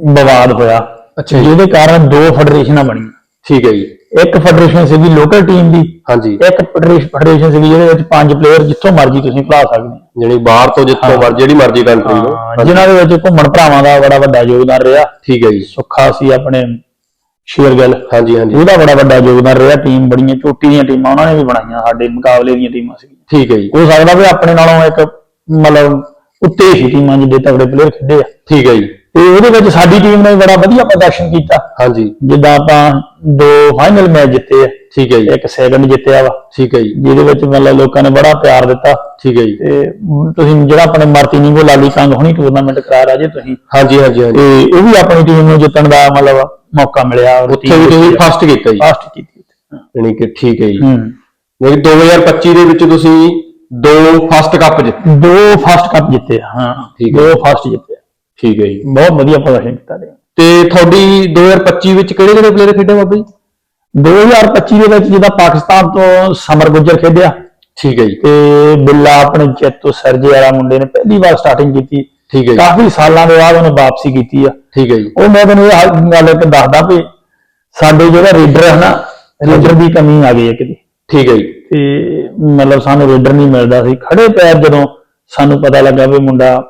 ਵਿਵਾਦ ਹੋਇਆ। ਅੱਛਾ ਜੀ। ਜਿਹਦੇ ਕਾਰਨ ਦੋ ਫੈਡਰੇਸ਼ਨਾਂ ਬਣੀਆਂ। ਠੀਕ ਹੈ ਜੀ। ਇੱਕ ਫੈਡਰੇਸ਼ਨ ਸੀਗੀ ਲੋਕਲ ਟੀਮ ਦੀ ਹਾਂਜੀ। ਇੱਕ ਫੈਡਰੇਸ਼ਨ ਸੀਗੀ ਜਿਹਦੇ ਵਿੱਚ ਪੰਜ ਪਲੇਅਰ ਜਿੱਥੋਂ ਮਰਜ਼ੀ ਤੁਸੀਂ ਖਿਲਾ ਸਕਦੇ ਜਿਹੜੀ ਬਾਹਰ ਤੋਂ ਜਿੱਥੋਂ ਮਰ ਜਿਹੜੀ ਮਰਜ਼ੀ ਕੰਟਰੀ ਹਾਂ, ਜਿਨ੍ਹਾਂ ਦੇ ਵਿੱਚ ਘੁੰਮਣ ਭਰਾਵਾਂ ਦਾ ਬੜਾ ਵੱਡਾ ਯੋਗਦਾਨ ਰਿਹਾ। ਠੀਕ ਹੈ ਜੀ। ਸੁੱਖਾ ਸੀ ਆਪਣੇ। ਸ਼ੇਰਗਿੱਲ ਹਾਂਜੀ ਹਾਂਜੀ। ਉਹਦਾ ਬੜਾ ਵੱਡਾ ਯੋਗਦਾਨ ਰਿਹਾ। ਟੀਮ ਬੜੀਆਂ ਚੋਟੀ ਦੀਆਂ ਟੀਮਾਂ ਉਹਨਾਂ ਨੇ ਵੀ ਬਣਾਈਆਂ। ਸਾਡੇ ਮੁਕਾਬਲੇ ਦੀਆਂ ਟੀਮਾਂ ਸੀ। ਠੀਕ ਹੈ ਜੀ। ਹੋ ਸਕਦਾ ਵੀ ਆਪਣੇ ਨਾਲੋਂ ਇੱਕ ਮਤਲਬ ਉੱਤੇ ਹੀ ਟੀਮਾਂ ਜਿੱਡੇ ਤਗੜੇ ਪਲੇਅਰ ਖੇਡੇ ਆ। ਠੀਕ ਹੈ ਜੀ। ਤੇ ਉਹਦੇ ਵਿੱਚ ਸਾਡੀ ਟੀਮ ਨੇ ਬੜਾ ਵਧੀਆ ਪ੍ਰਦਰਸ਼ਨ ਕੀਤਾ। ਹਾਂਜੀ। ਜਿੱਦਾਂ ਆਪਾਂ ਦੋ ਫਾਈਨਲ ਮੈਚ ਜਿੱਤੇ ਆ। ਠੀਕ ਹੈ ਜੀ। ਇੱਕ ਸੈਕੰਡ ਜਿੱਤਿਆ ਵਾ। ਠੀਕ ਹੈ ਜੀ। ਜਿਹਦੇ ਵਿੱਚ ਮਤਲਬ ਲੋਕਾਂ ਨੇ ਬੜਾ ਪਿਆਰ ਦਿੱਤਾ। ਠੀਕ ਹੈ ਜੀ। ਤੇ ਤੁਸੀਂ ਜਿਹੜਾ ਆਪਣੇ ਮਾਰਟੀਨੀਗੋ ਲਾਲੀ ਕੰਗ ਹੁਣੀ ਟੂਰਨਾਮੈਂਟ ਕਰਾ ਰਾਜੇ ਤੁਸੀਂ। ਹਾਂਜੀ ਹਾਂਜੀ ਹਾਂਜੀ। ਤੇ ਉਹ ਵੀ ਆਪਣੀ ਟੀਮ ਨੂੰ ਜਿੱਤਣ ਦਾ ਮਤਲਬ ਮੌਕਾ ਮਿਲਿਆ। ਉੱਥੇ ਵੀ ਤੁਸੀਂ ਫਸਟ ਕੀਤਾ ਜੀ। ਫਸਟ ਕੀਤੀ ਯਾਨੀ ਕਿ ਠੀਕ ਹੈ ਜੀ। ਯਾਨੀ 2025 ਦੇ ਵਿੱਚ ਤੁਸੀਂ ਦੋ ਫਸਟ ਕੱਪ ਜਿੱਤੇ। ਦੋ ਫਸਟ ਕੱਪ ਜਿੱਤੇ ਹਾਂ। ਠੀਕ ਹੈ। ਦੋ ਫਸਟ ਜਿੱਤੇ। ਠੀਕ ਹੈ ਜੀ। ਬਹੁਤ ਵਧੀਆ ਪ੍ਰਦਰਸ਼ਨ ਕੀਤਾ ਨੇ ਤੇ ਤੁਹਾਡੀ 2025 ਵਿੱਚ ਕਿਹੜੇ ਕਿਹੜੇ ਪਲੇਅਰ ਖੇਡੇ ਬਾਬਾ ਜੀ? 2025 ਦੇ ਵਿੱਚ ਜਿਹਦਾ ਪਾਕਿਸਤਾਨ ਤੋਂ ਸਮਰ ਗੁੱਜਰ ਖੇਡਿਆ। ਠੀਕ ਹੈ ਜੀ। ਤੇ ਬਿੱਲਾ ਆਪਣੇ ਚੇਤੋ ਸਰਜੇ ਵਾਲਾ ਮੁੰਡੇ ਨੇ ਪਹਿਲੀ ਵਾਰ ਸਟਾਰਟਿੰਗ ਕੀਤੀ। ਠੀਕ ਹੈ ਜੀ। ਕਾਫੀ ਸਾਲਾਂ ਦੇ ਬਾਅਦ ਉਹਨੇ ਵਾਪਸੀ ਕੀਤੀ ਆ। ਠੀਕ ਹੈ ਜੀ। ਉਹ ਮੈਂ ਤੁਹਾਨੂੰ ਇਹ ਗੱਲ ਇੱਕ ਦੱਸਦਾ ਵੀ ਸਾਡੇ ਜਿਹੜਾ ਰੇਡਰ ਹੈ ਨਾ ਰੇਡਰ ਦੀ ਕਮੀ ਆ ਗਈ ਹੈ ਕਿਤੇ। ਠੀਕ ਹੈ ਜੀ। ਤੇ ਮਤਲਬ ਸਾਨੂੰ ਰੇਡਰ ਨਹੀਂ ਮਿਲਦਾ ਸੀ। ਖੜੇ ਪੈਰ ਜਦੋਂ ਸਾਨੂੰ ਪਤਾ ਲੱਗਾ ਵੀ ਮੁੰਡਾ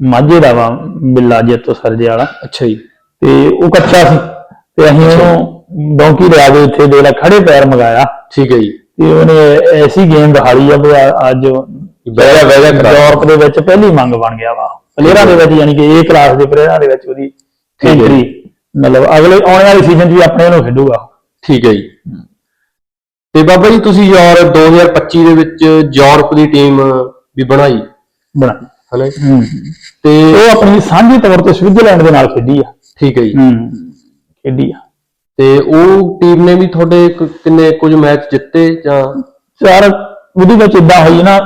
ਮਾਝੇ ਦਾ ਵਾ ਬਿੱਲਾ ਜੇਤੋ ਸਰਜੇ ਵਾਲਾ। ਅੱਛਾ ਜੀ। ਤੇ ਉਹ ਕੱਚਾ ਸੀ। ਤੇ ਅਸੀਂ ਉਹਨੂੰ ਡੌਂਕੀ ਲਿਆ ਕੇ ਇੱਥੇ ਦੇ ਲਾ ਖੜੇ ਪੈਰ ਮਗਾਇਆ। ਠੀਕ ਹੈ ਜੀ। ਤੇ ਉਹਨੇ ਐਸੀ ਗੇਮ ਦਿਖਾਈ ਆ ਵੀ ਅੱਜ ਜਾ ਕਰਾ ਯੂਰਪ ਦੇ ਵਿੱਚ ਪਹਿਲੀ ਮੰਗ ਬਣ ਗਿਆ ਵਾ। ਪਲੇਅਰਾਂ ਦੇ ਵਿੱਚ ਯਾਨੀ ਕਿ ਏ ਕਲਾਸ ਦੇ ਪਲੇਅਰਾਂ ਦੇ ਵਿੱਚ ਉਹਦੀ। ਐਂਟਰੀ ਮਤਲਬ ਅਗਲੇ ਆਉਣ ਵਾਲੇ ਸੀਜ਼ਨ 'ਚ ਵੀ ਆਪਣੇ ਨੂੰ ਖੇਡੂਗਾ ਠੀਕ ਹੈ ਜੀ। ਤੇ ਬਾਬਾ ਜੀ ਤੁਸੀਂ ਯਾਰ 2025 ਦੇ ਵਿੱਚ ਯੂਰਪ ਦੀ ਟੀਮ ਵੀ ਬਣਾਈ। ਬਣਾ ਹਨਾ ਜੀ? ਹੂੰ। ਤੇ ਉਹ ਆਪਣੀ ਸਾਂਝੀ ਤੌਰ ਤੇ ਸਵਿਟਜ਼ਰਲੈਂਡ ਦੇ ਨਾਲ ਖੇਡੀ ਆ। ਠੀਕ ਹੈ ਜੀ। ਖੇਡੀ ਆ। ਤੇ ਉਹ ਟੀਮ ਨੇ ਵੀ ਤੁਹਾਡੇ ਕਿੰਨੇ ਕੁਝ ਮੈਚ ਜਿੱਤੇ ਜਾਂ? ਯਾਰ ਉਹਦੇ ਵਿੱਚ ਇਦਾਂ ਹੋਈ ਨਾ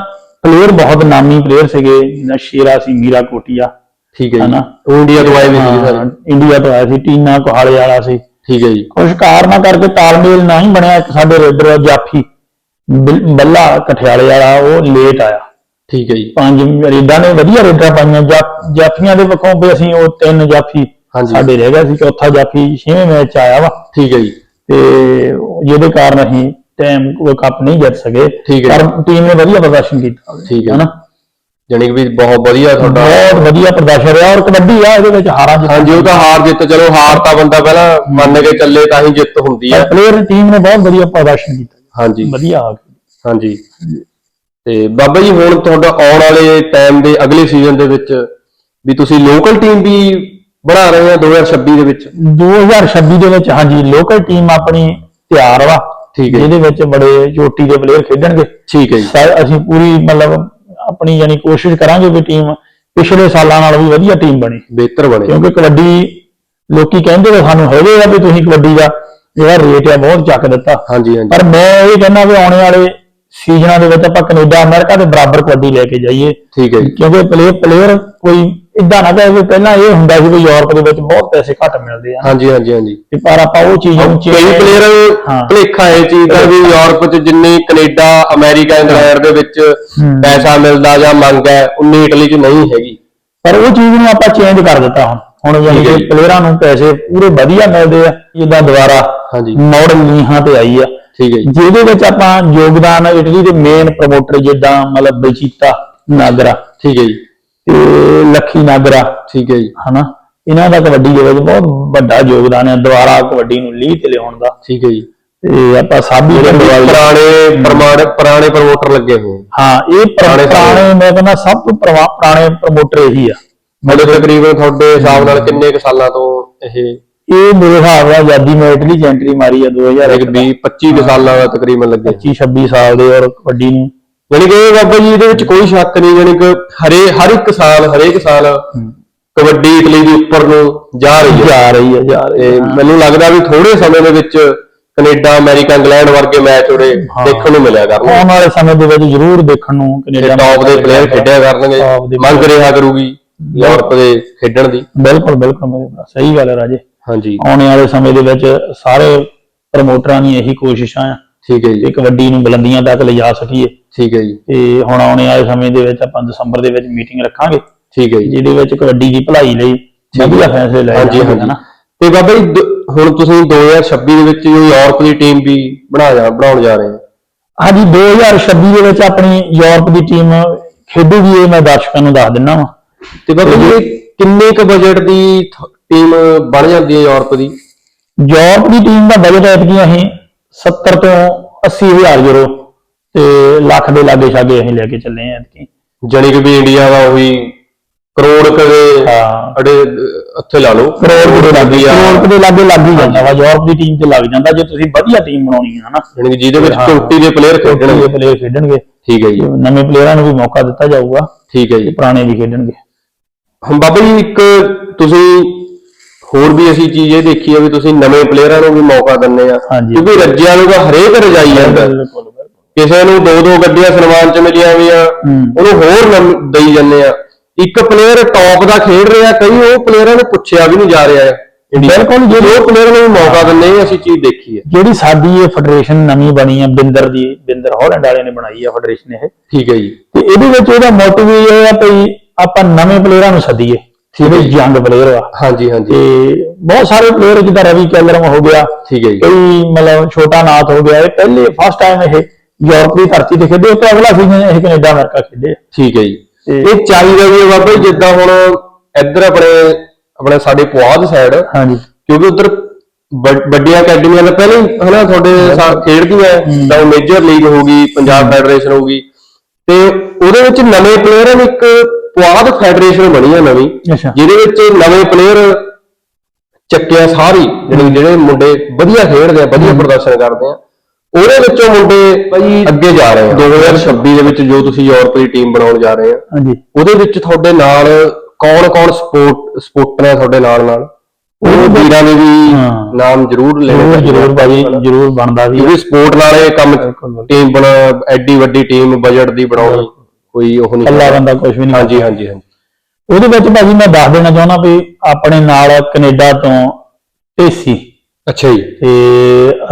ਪਲੇਅਰ ਬਹੁਤ ਨਾਮੀ ਪਲੇਅਰ ਸੀਗੇ ਜਿੱਦਾਂ ਸ਼ੇਰਾ ਸੀ ਮੀਰਾ ਕੋਟੀਆ। ਠੀਕ ਹੈ ਜੀ। ਹਨਾ। ਉਹ ਇੰਡੀਆ ਤੋਂ ਆਏ ਵੀ ਸੀ ਸਾਰੇ। ਇੰਡੀਆ ਤੋਂ ਆਇਆ ਸੀ ਟੀਨਾ ਕੋਹਾਲੇ ਵਾਲਾ ਸੀ। ਠੀਕ ਹੈ ਜੀ। ਕੁਝ ਕਾਰਨਾਂ ਕਰਕੇ ਤਾਲਮੇਲ ਨਾ ਹੀ ਬਣਿਆ ਇੱਕ ਸਾਡੇ ਰੇਡਰ ਜਾਫੀ। ਬੱਲਾ ਕਠਿਆਲੇ ਵਾਲਾ ਉਹ ਲੇਟ ਆਇਆ। ਠੀਕ ਹੈ ਜੀ। ਪੰਜ ਰੇਡਾਂ ਨੇ ਵਧੀਆ ਰੇਡਾਂ ਪਾਈਆਂ। ਜਾ- ਜਾਫੀਆਂ ਦੇ ਪੱਖੋਂ ਵੀ ਅਸੀਂ ਉਹ ਤਿੰਨ ਜਾਫੀ ਹਾਂਜੀ। ਸਾਡੇ ਰਹਿ ਗਿਆ ਸੀ ਚੌਥਾ ਜਾਫੀ ਛੇਵੇਂ ਮੈਚ 'ਚ ਆਇਆ ਵਾ। ਠੀਕ ਹੈ ਜੀ। ਤੇ ਜਿਹਦੇ ਕਾਰਨ ਅਸੀਂ ਟਾਈਮ ਉਹ ਕੱਪ ਨਹੀਂ ਜਿੱਤ ਸਕੇ। ਠੀਕ ਹੈ। ਪਰ ਟੀਮ ਨੇ ਵਧੀਆ ਪ੍ਰਦਰਸ਼ਨ ਕੀਤਾ। ਠੀਕ ਹੈ। ਹਨਾ? ਜਾਣੀ ਕਿ ਵੀ ਬਹੁਤ ਵਧੀਆ ਤੁਹਾਡਾ ਬਹੁਤ ਵਧੀਆ ਪ੍ਰਦਰਸ਼ਨ ਰਿਹਾ। ਔਰ ਕਬੱਡੀ ਆ ਇਹਦੇ ਵਿੱਚ ਹਾਰਾਂ ਜਿੱਤਾਂ ਹਾਂਜੀ ਉਹ ਤਾਂ ਹਾਰ ਜਿੱਤ ਚਲੋ ਹਾਰ ਤਾਂ ਬੰਦਾ ਪਹਿਲਾਂ ਮੰਨ ਕੇ ਚੱਲੇ ਤਾਂ ਹੀ ਜਿੱਤ ਹੁੰਦੀ ਹੈ ਪਲੇਅਰ ਟੀਮ ਨੇ ਬਹੁਤ ਵਧੀਆ ਪ੍ਰਦਰਸ਼ਨ ਕੀਤਾ। ਹਾਂਜੀ। ਵਧੀਆ ਆ ਗਿਆ ਹਾਂਜੀ। ਤੇ ਬਾਬਾ ਜੀ ਹੁਣ ਤੁਹਾਡਾ ਆਉਣ ਵਾਲੇ ਟਾਈਮ ਦੇ ਅਗਲੇ ਸੀਜ਼ਨ ਦੇ ਵਿੱਚ ਵੀ ਤੁਸੀਂ ਲੋਕਲ ਟੀਮ ਵੀ ਬਣਾ ਰਹੇ ਆ 2026 ਦੇ ਵਿੱਚ? 2026 ਦੇ ਵਿੱਚ ਹਾਂਜੀ ਲੋਕਲ ਟੀਮ ਆਪਣੀ ਤਿਆਰ ਵਾ ਠੀਕ ਹੈ। ਜਿਹਦੇ ਵਿੱਚ ਬੜੇ ਚੋਟੀ ਦੇ ਪਲੇਅਰ ਖੇਡਣਗੇ। ਠੀਕ ਹੈ ਜੀ। ਅਸੀਂ ਪੂਰੀ ਮਤਲਬ ਆਪਣੀ ਯਾਨੀ ਕੋਸ਼ਿਸ਼ ਕਰਾਂਗੇ ਵੀ ਟੀਮ ਪਿਛਲੇ ਸਾਲਾਂ ਨਾਲ ਵੀ ਵਧੀਆ ਟੀਮ ਬਣੇ। ਬਿਹਤਰ ਬਣੇ। ਕਿਉਂਕਿ ਕਬੱਡੀ ਲੋਕੀ ਕਹਿੰਦੇ ਨੇ ਸਾਨੂੰ ਹੈਗੇ ਆ ਵੀ ਤੁਸੀਂ ਕਬੱਡੀ ਦਾ ਜਿਹੜਾ ਰੇਟ ਆ ਬਹੁਤ ਚੱਕ ਦਿੱਤਾ। ਹਾਂਜੀ ਹਾਂਜੀ। ਪਰ ਮੈਂ ਇਹ ਕਹਿੰਦਾ ਵੀ ਆਉਣੇ ਵਾਲੇ ਸੀਜ਼ਨਾਂ ਦੇ ਵਿੱਚ ਆਪਾਂ ਕੈਨੇਡਾ ਅਮਰੀਕਾ ਦੇ ਬਰਾਬਰ ਕਬੱਡੀ ਲੈ ਕੇ ਜਾਈਏ। ਠੀਕ ਹੈ ਜੀ। ਕਿਉਂਕਿ ਪਲੇਅਰ ਪਲੇਅਰ ਕੋਈ ਇਦਾਂ ਨਾ ਕਹੇ ਵੀ ਪਹਿਲਾਂ ਇਹ ਹੁੰਦਾ ਸੀ ਵੀ ਯੂਰਪ ਦੇ ਵਿੱਚ ਬਹੁਤ ਪੈਸੇ ਘੱਟ ਮਿਲਦੇ ਆ। ਹਾਂਜੀ ਹਾਂਜੀ ਹਾਂਜੀ। ਤੇ ਪਰ ਆਪਾਂ ਉਹ ਚੀਜ਼ ਨੂੰ ਕਈ change- ਪਲੇਅਰ। ਭਲੇਖਾ ਇਹ ਚੀਜ਼ ਦਾ ਵੀ ਯੂਰਪ 'ਚ ਜਿੰਨੀ ਕੈਨੇਡਾ ਅਮਰੀਕਾ ਇੰਗਲੈਂਡ ਦੇ ਵਿੱਚ। ਪੈਸਾ ਮਿਲਦਾ ਜਾਂ ਮੰਗ ਹੈ ਉਨੀ ਇਟਲੀ 'ਚ ਨਹੀਂ ਹੈਗੀ। ਪਰ ਉਹ ਚੀਜ਼ ਨੂੰ ਆਪਾਂ ਚੇਂਜ ਕਰ ਦਿੱਤਾ ਹੁਣ। ਹੁਣ ਯਾਨੀ ਕਿ। ਪਲੇਅਰਾਂ ਨੂੰ ਪੈਸੇ ਪੂਰੇ ਵਧੀਆ ਮਿਲਦੇ ਆ ਜਿੱਦਾਂ ਦੁਬਾਰਾ ਹਾਂਜੀ। ਮਾਡਲ ਲੀਹਾਂ ਤੇ ਆਈ ਆ। ਠੀਕ ਹੈ ਜੀ। ਜਿਹਦੇ ਵਿੱਚ ਆਪਾਂ ਯੋਗਦਾਨ ਇਟਲੀ ਦੇ ਮੇਨ ਪ੍ਰਮੋਟਰ ਜਿੱਦਾਂ ਮਤਲਬ ਬਲਚੀਤਾ ਨਾਗਰਾ ਠੀਕ ਹੈ ਜੀ। ਤੇ ਲੱਖੀ ਨਾਗਰਾ ਠੀਕ ਹੈ ਜੀ। ਹਨਾ? ਇਹਨਾਂ ਦਾ ਕਬੱਡੀ ਦੇ ਵਿੱਚ ਬਹੁਤ ਵੱਡਾ ਯੋਗਦਾਨ ਹੈ ਦੁਬਾਰਾ ਕਬੱਡੀ ਨੂੰ ਲੀਹ ਤੇ ਲਿਆਉਣ ਦਾ। ਠੀਕ ਹੈ ਜੀ। ਤੇ ਆਪਾਂ ਸਾਬੀ ਪੁਰਾਣੇ ਪ੍ਰਮਾਣ ਪੁਰਾਣੇ ਪ੍ਰਮੋਟਰ ਲੱਗੇ ਹੋਏ। ਹਾਂ ਇਹ ਪੁਰਾਣੇ। ਮੈਂ ਕਹਿੰਦਾ ਸਭ ਤੋਂ ਪੁਰਾ- ਪੁਰਾਣੇ ਪ੍ਰਮੋਟਰ ਇਹੀ ਆ। ਮਤਲਬ ਤਕਰੀਬਨ ਤੁਹਾਡੇ ਹਿਸਾਬ ਨਾਲ ਕਿੰਨੇ ਕੁ ਸਾਲਾਂ ਤੋਂ ਇਹ ਇਹ ਮੇਰੇ ਹਿਸਾਬ ਨਾਲ ਆਜ਼ਾਦੀ ਮੈਂ ਇਟਲੀ ਚ ਐਂਟਰੀ ਮਾਰੀ ਆ 2001 ਇੱਕ 20 25 ਕੁ ਸਾਲਾਂ ਦਾ ਤਕਰੀਬਨ ਲੱਗੇ। 25 26 ਸਾਲ ਦੇ ਔਰ ਕਬੱਡੀ ਨੂੰ। ਯਾਨੀ ਕਿ ਬਾਬਾ ਜੀ ਇਹਦੇ ਵਿੱਚ ਕੋਈ ਸ਼ੱਕ ਨਹੀਂ ਯਾਨੀ ਕਿ ਹਰੇ ਹਰ ਇੱਕ ਸਾਲ ਹਰੇਕ ਸਾਲ ਕਬੱਡੀ ਇਟਲੀ ਦੀ ਉੱਪਰ ਨੂੰ ਜਾ ਰਹੀ ਹੈ। ਜਾ ਰਹੀ ਹੈ ਜਾ ਰਹੀ ਹੈ। ਮੈਨੂੰ ਲੱਗਦਾ ਵੀ ਥੋੜੇ ਸਮੇਂ ਦੇ ਵਿੱਚ ਕੈਨੇਡਾ ਅਮਰੀਕਾ ਇੰਗਲੈਂਡ ਵਰਗੇ ਮੈਚ ਹਾਂ। ਦੇਖਣ ਨੂੰ ਮਿਲਿਆ ਕਰਨਗੇ। ਆਉਣ ਵਾਲੇ ਸਮੇਂ ਦੇ ਵਿੱਚ ਜ਼ਰੂਰ ਦੇਖਣ ਨੂੰ ਕੈਨੇਡਾ ਟੌਪ ਦੇ ਪਲੇਅਰ ਖੇਡਿਆ ਕਰਨਗੇ। ਮੰਗ ਰਿਹਾ ਕਰੂਗੀ ਯੂਰਪ ਦੇ ਖੇਡਣ ਦੀ। ਬਿਲਕੁਲ ਬਿਲਕੁਲ। ਮੇਰੇ ਸਹੀ ਗੱਲ ਹੈ ਰਾਜੇ। ਹਾਂਜੀ। ਆਉਣ ਵਾਲੇ ਸਮੇਂ ਦੇ ਵਿੱਚ ਸਾਰੇ ਪ੍ਰਮੋਟਰਾਂ ਦੀ ਇਹੀ ਕੋਸ਼ਿਸ਼ਾਂ ਆ। ਠੀਕ ਹੈ ਜੀ। ਕਬੱਡੀ ਨੂੰ ਬੁਲੰਦੀਆਂ ਤੱਕ ਲਿਜਾ ਸਕੀਏ। ਠੀਕ ਹੈ ਜੀ। ਤੇ ਹੁਣ ਆਉਣੇ ਵਾਲੇ ਸਮੇਂ ਦੇ ਵਿੱਚ ਆਪਾਂ ਦਸੰਬਰ ਦੇ ਵਿੱਚ ਮੀਟਿੰਗ ਰੱਖਾਂਗੇ। ਠੀਕ ਹੈ ਜੀ। ਜਿਹਦੇ ਵਿੱਚ ਕਬੱਡੀ ਦੀ ਭਲਾਈ ਲਈ ਵਧੀਆ ਫੈਸਲੇ ਲਏ ਹਾਂਜੀ ਹਾਂਜੀ। ਤੇ ਬਾਬਾ ਜੀ ਹੁਣ ਤੁਸੀਂ 2026 ਦੇ ਵਿੱਚ ਯੂਰਪ ਦੀ ਟੀਮ ਵੀ ਬਣਾ ਜਾ ਬਣਾਉਣ ਜਾ ਰਹੇ ਹੋ। ਹਾਂਜੀ 2026 ਦੇ ਵਿੱਚ ਆਪਣੀ ਯੂਰਪ ਦੀ ਟੀਮ ਖੇਡੂਗੀ ਇਹ ਮੈਂ ਦਰਸ਼ਕਾਂ ਨੂੰ ਦੱਸ ਦਿੰਦਾ ਵਾਂ। ਤੇ ਬਾਬਾ ਜੀ ਕਿੰਨੇ ਕ ਬਜਟ ਦੀ ਟੀਮ ਬਣ ਜਾਂਦੀ ਹੈ ਯੂਰਪ ਦੀ? ਯੂਰਪ ਦੀ ਟੀਮ ਦਾ ਬਜਟ ਐਤਕੀ ਅਸੀਂ 70 ਤੋਂ 80 ਹਜ਼ਾਰ ਯੂਰੋ ਤੇ ਲੱਖ ਦੇ ਲਾਗੇ ਛਾਗੇ ਅਸੀਂ ਲੈ ਕੇ ਚੱਲੇ ਆਂ ਐਤਕੀ। ਜਾਣੀ ਕਿ ਵੀ ਇੰਡੀਆ ਦਾ ਉਹੀ ਕਰੋੜ ਕਦੇ ਹਾਂ। ਅੜੇ ਉੱਥੇ ਲਾ ਲਓ। ਕਰੋੜ ਦੇ ਲਾਗੇ ਆ ਕਰੋੜ ਦੇ ਲਾਗੇ ਲੱਗ ਹੀ ਜਾਂਦਾ ਵਾ ਯੂਰਪ ਦੀ ਟੀਮ ਤੇ ਲੱਗ ਜਾਂਦਾ ਜੇ ਤੁਸੀਂ ਵਧੀਆ ਟੀਮ ਬਣਾਉਣੀ ਹੈ ਹਨਾ। ਕਿ ਜਿਹਦੇ ਵਿੱਚ। ਚੋਟੀ ਦੇ ਪਲੇਅਰ ਖੇਡਣਗੇ। ਪਲੇਅਰ ਖੇਡਣਗੇ। ਠੀਕ ਹੈ ਜੀ। ਨਵੇਂ ਪਲੇਅਰਾਂ ਨੂੰ ਵੀ ਮੌਕਾ ਦਿੱਤਾ ਜਾਊਗਾ ਠੀਕ ਹੈ ਜੀ। ਪੁਰਾਣੇ ਵੀ ਖੇਡਣਗੇ। ਹੁਣ ਬਾਬਾ ਜੀ ਇੱਕ ਤੁਸੀਂ ਹੋਰ ਵੀ ਅਸੀਂ ਚੀਜ਼ ਇਹ ਦੇਖੀ ਹੈ ਵੀ ਤੁਸੀਂ ਨਵੇਂ ਪਲੇਅਰਾਂ ਨੂੰ ਵੀ ਮੌਕਾ ਦਿੰਦੇ ਆ। ਹਾਂਜੀ। ਕਿਉਂਕਿ ਰੱਜਿਆਂ ਨੂੰ ਤਾਂ ਹਰੇਕ ਰਜਾਈ ਜਾਂਦਾ ਬਿਲਕੁਲ ਕਿਸੇ ਨੂੰ ਦੋ ਦੋ ਗੱਡੀਆਂ ਸਨਮਾਨ ਚ ਮਿਲੀਆਂ ਹੋਈਆਂ ਹੂੰ। ਉਹਨੂੰ ਹੋਰ ਨਮ- ਦੇਈ ਜਾਂਦੇ ਆ। ਇੱਕ ਪਲੇਅਰ ਟੌਪ ਦਾ ਖੇਡ ਰਿਹਾ ਕਈ ਉਹ ਪਲੇਅਰਾਂ ਨੂੰ ਪੁੱਛਿਆ ਵੀ ਨਹੀਂ ਜਾ ਰਿਹਾ ਹੈ ਬਿਲਕੁਲ, ਜਿਹੜੇ ਉਹ ਪਲੇਅਰ ਨੂੰ ਵੀ ਮੌਕਾ ਦਿੰਦੇ ਆ ਅਸੀਂ ਚੀਜ਼ ਦੇਖੀ ਹੈ ਜਿਹੜੀ ਸਾਡੀ ਇਹ ਫੈਡਰੇਸ਼ਨ ਨਵੀਂ ਬਣੀ ਹੈ ਬਿੰਦਰ ਦੀ ਬਿੰਦਰ ਹਾਲੈਂਡ ਵਾਲਿਆਂ ਨੇ ਬਣਾਈ ਹੈ ਫੈਡਰੇਸ਼ਨ ਇਹ। ਠੀਕ ਹੈ ਜੀ। ਤੇ ਇਹਦੇ ਵਿੱਚ ਉਹਦਾ ਮੋਟਿਵ ਇਹ ਹੈ ਭਈ ਆਪਾਂ ਨਵੇਂ ਪਲੇਅਰਾਂ ਨੂੰ ਸੱਦੀਏ। ਜਿਹੜੇ ਯੰਗ ਪਲੇਅਰ ਆ। ਹਾਂਜੀ ਹਾਂਜੀ। ਤੇ ਬਹੁਤ ਸਾਰੇ ਪਲੇਅਰ ਜਿੱਦਾਂ ਰਵੀ ਕੈਲਰਮ ਹੋ ਗਿਆ ਠੀਕ ਹੈ ਜੀ। ਕਈ ਮਤਲਬ ਛੋਟਾ ਨਾਥ ਹੋ ਗਿਆ ਇਹ ਪਹਿਲੇ ਫਸਟ ਟਾਈਮ ਇਹ ਯੂਰਪ ਦੀ ਧਰਤੀ ਤੇ ਖੇਡੇ ਤੋਂ ਅਗਲਾ ਸੀਜ਼ਨ ਇਹ ਕੈਨੇਡਾ ਅਮਰੀਕਾ ਖੇਡੇ। ਠੀਕ ਹੈ ਜੀ। ਇਹ ਚਾਹੀਦਾ ਵੀ ਬਾਬਾ ਜੀ ਜਿੱਦਾਂ ਹੁਣ ਇੱਧਰ ਆਪਣੇ ਆਪਣੇ ਸਾਡੇ ਪੁਆਧ ਸਾਈਡ ਹਾਂਜੀ। ਕਿਉਂਕਿ ਉਧਰ ਵੱਡੀਆਂ ਅਕੈਡਮੀਆਂ ਤਾਂ ਪਹਿਲਾਂ ਹੀ ਹਨਾ ਤੁਹਾਡੇ ਖੇਡਦੀਆਂ ਤਾਂ ਮੇਜਰ ਲੀਗ ਹੋ ਗਈ ਪੰਜਾਬ ਫੈਡਰੇਸ਼ਨ ਹੋ ਗਈ। ਤੇ ਉਹਦੇ ਵਿੱਚ ਨਵੇਂ ਪਲੇਅਰਾਂ ਨੂੰ ਇੱਕ ਪੁਆਧ ਫੈਡਰੇਸ਼ਨ ਬਣੀ ਆ ਨਵੀਂ ਅੱਛਾ। ਜਿਹਦੇ ਵਿੱਚ ਨਵੇਂ ਪਲੇਅਰ ਚੱਕਿਆ ਸਾਰੀ ਜਿਹੜੇ ਜਿਹੜੇ ਮੁੰਡੇ ਵਧੀਆ ਖੇਡਦੇ ਆ ਵਧੀਆ ਪ੍ਰਦਰਸ਼ਨ ਕਰਦੇ ਆ ਉਹਦੇ ਵਿੱਚੋਂ ਮੁੰਡੇ ਭਾਈ ਅੱਗੇ ਜਾ ਰਹੇ ਆ। 2026 ਦੇ ਵਿੱਚ ਜੋ ਤੁਸੀਂ ਯੂਰਪ ਦੀ ਟੀਮ ਬਣਾਉਣ ਜਾ ਰਹੇ ਆ ਹਾਂਜੀ। ਉਹਦੇ ਵਿੱਚ ਤੁਹਾਡੇ ਨਾਲ ਕੌਣ-ਕੌਣ ਸਪੋਰਟ ਸਪੋਰਟਰ ਹੈ ਤੁਹਾਡੇ ਨਾਲ ਨਾਲ? ਉਹ ਵੀਰਾਂ ਦੇ ਵੀ। ਨਾਮ ਜ਼ਰੂਰ ਲੈਣੇ ਜ਼ਰੂਰ ਆ। ਭਾਜੀ ਜ਼ਰੂਰ ਬਣਦਾ ਵੀ ਕਿਉਂਕਿ ਸਪੋਰਟ ਨਾਲ ਇਹ ਕੰਮ। ਟੀਮ ਬਣਾ ਐਡੀ ਵੱਡੀ ਟੀਮ ਬਜਟ ਦੀ ਬਣਾਉਣੀ। ਕੋਈ ਉਹ ਨਹੀਂ ਕੱਲਾ ਬੰਦਾ ਕੁਝ ਵੀ ਨਹੀਂ ਹਾਂਜੀ ਹਾਂਜੀ ਹਾਂਜੀ। ਉਹਦੇ ਵਿੱਚ ਭਾਜੀ ਮੈਂ ਦੱਸ ਦੇਣਾ ਚਾਹੁੰਦਾ ਵੀ ਆਪਣੇ ਨਾਲ ਕੈਨੇਡਾ ਤੋਂ ਢੇਸੀ ਅੱਛਾ ਜੀ। ਤੇ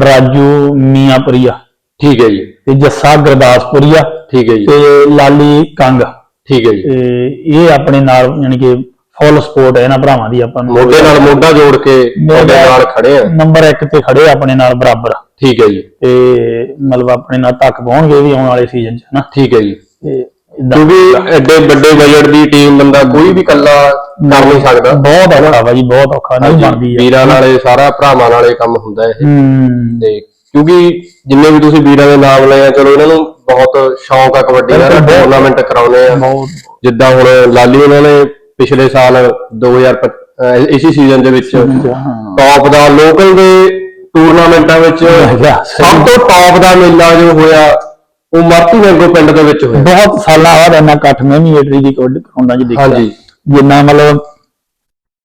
ਰਾਜੂ ਮੀਆਂਪੁਰੀਆ। ਠੀਕ ਹੈ ਜੀ। ਤੇ ਜੱਸਾ ਗੁਰਦਾਸਪੁਰੀਆ ਠੀਕ ਹੈ ਜੀ। ਤੇ ਲਾਲੀ ਕੰਗ। ਠੀਕ ਹੈ ਜੀ। ਤੇ ਇਹ ਆਪਣੇ ਨਾਲ ਯਾਨੀ ਕਿ ਫੁੱਲ ਸਪੋਰਟ ਹੈ ਇਹਨਾਂ ਭਰਾਵਾਂ ਦੀ ਆਪਾਂ ਨੂੰ। ਮੋਢੇ ਨਾਲ ਮੋਢਾ ਜੋੜ ਕੇ ਤੁਹਾਡੇ ਨਾਲ ਖੜੇ ਆ। ਨੰਬਰ 1 ਤੇ ਖੜੇ ਆਪਣੇ ਨਾਲ ਬਰਾਬਰ। ਠੀਕ ਹੈ ਜੀ। ਤੇ ਮਤਲਬ ਆਪਣੇ ਨਾਲ ਤੱਕ ਪਹੁੰਚਗੇ ਵੀ ਆਉਣ ਵਾਲੇ ਸੀਜ਼ਨ 'ਚ ਹਨਾ? ਠੀਕ ਹੈ ਜੀ। ਤੇ ਕਿਉਂਕਿ ਐਡੇ ਵੱਡੇ ਬਜਟ ਦੀ ਟੀਮ ਬੰਦਾ ਕੋਈ ਵੀ ਇਕੱਲਾ ਕਰ ਨਹੀਂ ਸਕਦਾ। ਬਹੁਤ ਔਖਾ ਵਾ ਜੀ ਬਹੁਤ ਔਖਾ ਨਹੀਂ ਬਣਦੀ ਹੈ ਵੀਰਾਂ ਨਾਲ ਸਾਰਾ ਭਰਾਵਾਂ ਨਾਲ ਕੰਮ ਹੁੰਦਾ ਇਹ। ਹੂੰ। ਤੇ ਕਿਉਂਕਿ ਜਿੰਨੇ ਵੀ ਤੁਸੀਂ ਵੀਰਾਂ ਦੇ ਨਾਮ ਲਏ ਆ ਚਲੋ ਇਹਨਾਂ ਨੂੰ ਬਹੁਤ ਸ਼ੌਂਕ ਆ ਕਬੱਡੀ ਦਾ। ਟੂਰਨਾਮੈਂਟ ਕਰਾਉਨੇ ਆ। ਬਹੁਤ। ਜਿੱਦਾਂ ਹੁਣ ਲਾਲੀ ਉਹਨਾਂ ਨੇ ਪਿਛਲੇ ਸਾਲ 2000 ਇਸੇ ਸੀਜ਼ਨ ਦੇ ਵਿੱਚ ਟੌਪ ਦਾ ਲੋਕਲ ਦੇ ਟੂਰਨਾਮੈਂਟਾਂ ਵਿੱਚ। ਸਭ ਤੋਂ ਟੌਪ ਦਾ ਮੇਲਾ ਜੋ ਹੋਇਆ ਉਹ ਮਾਰਤੀ ਮੈਂਗੋ ਪਿੰਡ ਦੇ ਵਿੱਚ ਹੋਇਆ। ਬਹੁਤ ਸਾਲਾਂ ਬਾਅਦ ਇੰਨਾ ਇਕੱਠ ਮੈਂ ਵੀ ਏਟਰੀ ਦੀ ਕੋਡ ਕਰਾਉਂਦਾ ਜੀ ਦੇਖਿਆ। ਹਾਂਜੀ। ਜਿੰਨਾ ਮਤਲਬ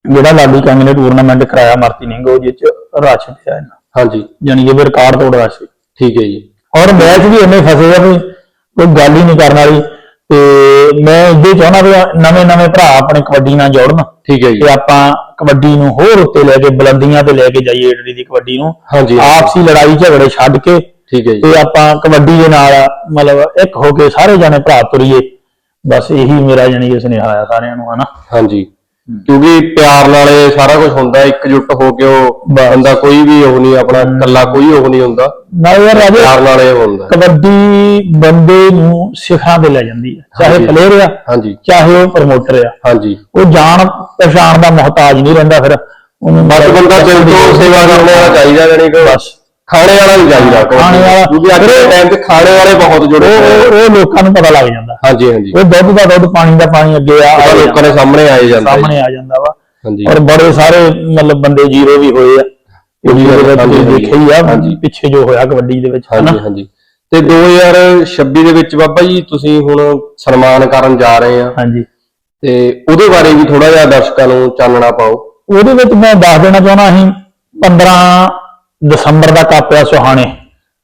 ਜਿਹੜਾ ਲਾਡੀ ਕੰਗ ਨੇ ਟੂਰਨਾਮੈਂਟ ਕਰਾਇਆ ਮਾਰਤੀ ਨਿੰਗੋ ਜਿਹ ਚ ਰਸ਼ ਪਿਆ ਇਹਨਾਂ। ਹਾਂਜੀ। ਯਾਨੀ ਕਿ ਵੀ ਰਿਕਾਰਡ ਤੋੜ ਰਸ਼। ਠੀਕ ਹੈ ਜੀ। ਔਰ ਮੈਚ ਵੀ ਇੰਨੇ ਫਸੇ ਆ ਵੀ ਕੋਈ ਗੱਲ ਹੀ ਨਹੀਂ ਕਰਨ ਵਾਲੀ। ਤੇ ਮੈਂ ਇੱਦੇ ਚਾਹੁੰਦਾ ਵੀ ਨਵੇਂ ਨਵੇਂ ਭਰਾ ਆਪਣੇ ਕਬੱਡੀ ਨਾਲ ਜੋੜਨ। ਠੀਕ ਹੈ ਜੀ। ਤੇ ਆਪਾਂ ਕਬੱਡੀ ਨੂੰ ਹੋਰ ਉੱਤੇ ਲੈ ਕੇ ਬੁਲੰਦੀਆਂ ਤੇ ਲੈ ਕੇ ਜਾਈਏ ਏਟਰੀ ਦੀ ਕਬੱਡੀ ਨੂੰ। ਹਾਂਜੀ। ਆਪਸੀ ਲੜਾਈ ਝਗੜੇ ਛੱਡ ਕੇ ਠੀਕ ਹੈ ਜੀ। ਤੇ ਆਪਾਂ ਕਬੱਡੀ ਦੇ ਨਾਲ ਮਤਲਬ ਇੱਕ ਹੋ ਕੇ ਸਾਰੇ ਜਾਣੇ ਭਰਾ ਤੁਰੀਏ। ਬਸ ਇਹੀ ਮੇਰਾ ਜਾਨੀ ਕਿ ਸੁਨੇਹਾ ਆ ਸਾਰਿਆਂ ਨੂੰ ਹਨਾ? ਹਾਂਜੀ। ਕਿਉਂਕਿ ਪਿਆਰ ਨਾਲ ਇਹ ਸਾਰਾ ਕੁਝ ਹੁੰਦਾ ਇਕਜੁੱਟ ਹੋ ਕੇ ਉਹ। ਬੰਦਾ ਕੋਈ ਵੀ ਉਹ ਨਹੀਂ ਆਪਣਾ ਇਕੱਲਾ ਕੋਈ ਉਹ ਨਹੀਂ ਹੁੰਦਾ। ਨਾਲ ਯਾਰ ਰਾਜੇ ਪਿਆਰ ਨਾਲ ਇਹ ਹੁੰਦਾ। ਕਬੱਡੀ ਬੰਦੇ ਨੂੰ ਸਿਖਰਾਂ ਤੇ ਲੈ ਜਾਂਦੀ ਹੈ। ਚਾਹੇ। ਪਲੇਅਰ ਆ ਹਾਂਜੀ। ਚਾਹੇ ਉਹ ਪ੍ਰਮੋਟਰ ਆ। ਹਾਂਜੀ। ਉਹ ਜਾਣ ਪਛਾਣ ਦਾ ਮੁਹਤਾਜ ਨਹੀਂ ਰਹਿੰਦਾ ਫਿਰ। ਉਹਨੂੰ ਬਸ ਬੰਦਾ ਦਿਲ ਤੋਂ ਸੇਵਾ ਕਰਨ ਵਾਲਾ ਚਾਹੀਦਾ ਜਾਨੀ ਕਿ ਬਸ। ਖਾਣੇ ਵਾਲਾ ਨਹੀਂ ਚਾਹੀਦਾ ਕੋਈ। ਖਾਣੇ ਵਾਲਾ- ਕਿਉਂਕਿ ਅੱਜ ਦੇ ਟਾਈਮ 'ਚ ਖਾਣੇ ਵਾਲੇ ਬਹੁਤ ਜੁੜੇ ਉਹ ਹੋਏ ਆ। ਉਹ- ਉਹ ਲੋਕਾਂ ਨੂੰ ਪਤਾ ਲੱਗ ਜਾਂਦਾ। ਹਾਂਜੀ ਹਾਂਜੀ। ਉਹ ਦੁੱਧ ਦਾ ਦੁੱਧ ਪਾਣੀ ਦਾ ਪਾਣੀ ਅੱਗੇ ਆ ਆ ਲੋਕਾਂ ਦੇ ਸਾਹਮਣੇ ਆਏ ਜਾਂਦਾ। ਜੀ। ਸਾਹਮਣੇ ਆ ਜਾਂਦਾ ਵਾ। ਹਾਂਜੀ। ਔਰ ਬੜੇ ਸਾਰੇ ਮਤਲਬ ਬੰਦੇ ਜ਼ੀਰੋ ਵੀ ਹੋਏ ਆ। ਇਹ ਵੀ ਹਾਂਜੀ, ਹਾਂਜੀ। ਦੇਖਿਆ ਹੀ ਆ ਹਾਂਜੀ। ਪਿੱਛੇ ਜੋ ਹੋਇਆ ਕਬੱਡੀ ਦੇ ਵਿੱਚ ਹਨਾ? ਹਾਂਜੀ। ਹਾਂਜੀ ਤੇ 2026 ਦੇ ਵਿੱਚ ਬਾਬਾ ਜੀ ਤੁਸੀਂ ਹੁਣ ਸਨਮਾਨ ਕਰਨ ਜਾ ਰਹੇ ਆ। ਹਾਂਜੀ। ਤੇ ਉਹਦੇ ਬਾਰੇ ਵੀ ਥੋੜਾ ਜਿਹਾ ਦਰਸ਼ਕਾਂ ਨੂੰ ਚਾਨਣਾ ਪਾਓ। ਉਹਦੇ ਵਿੱਚ ਮੈਂ ਦੱਸ ਦੇਣਾ ਚਾਹੁੰਦਾ ਅਸੀਂ 15 ਦਸੰਬਰ ਦਾ ਕੱਪ ਆ ਸੁਹਾਣੇ।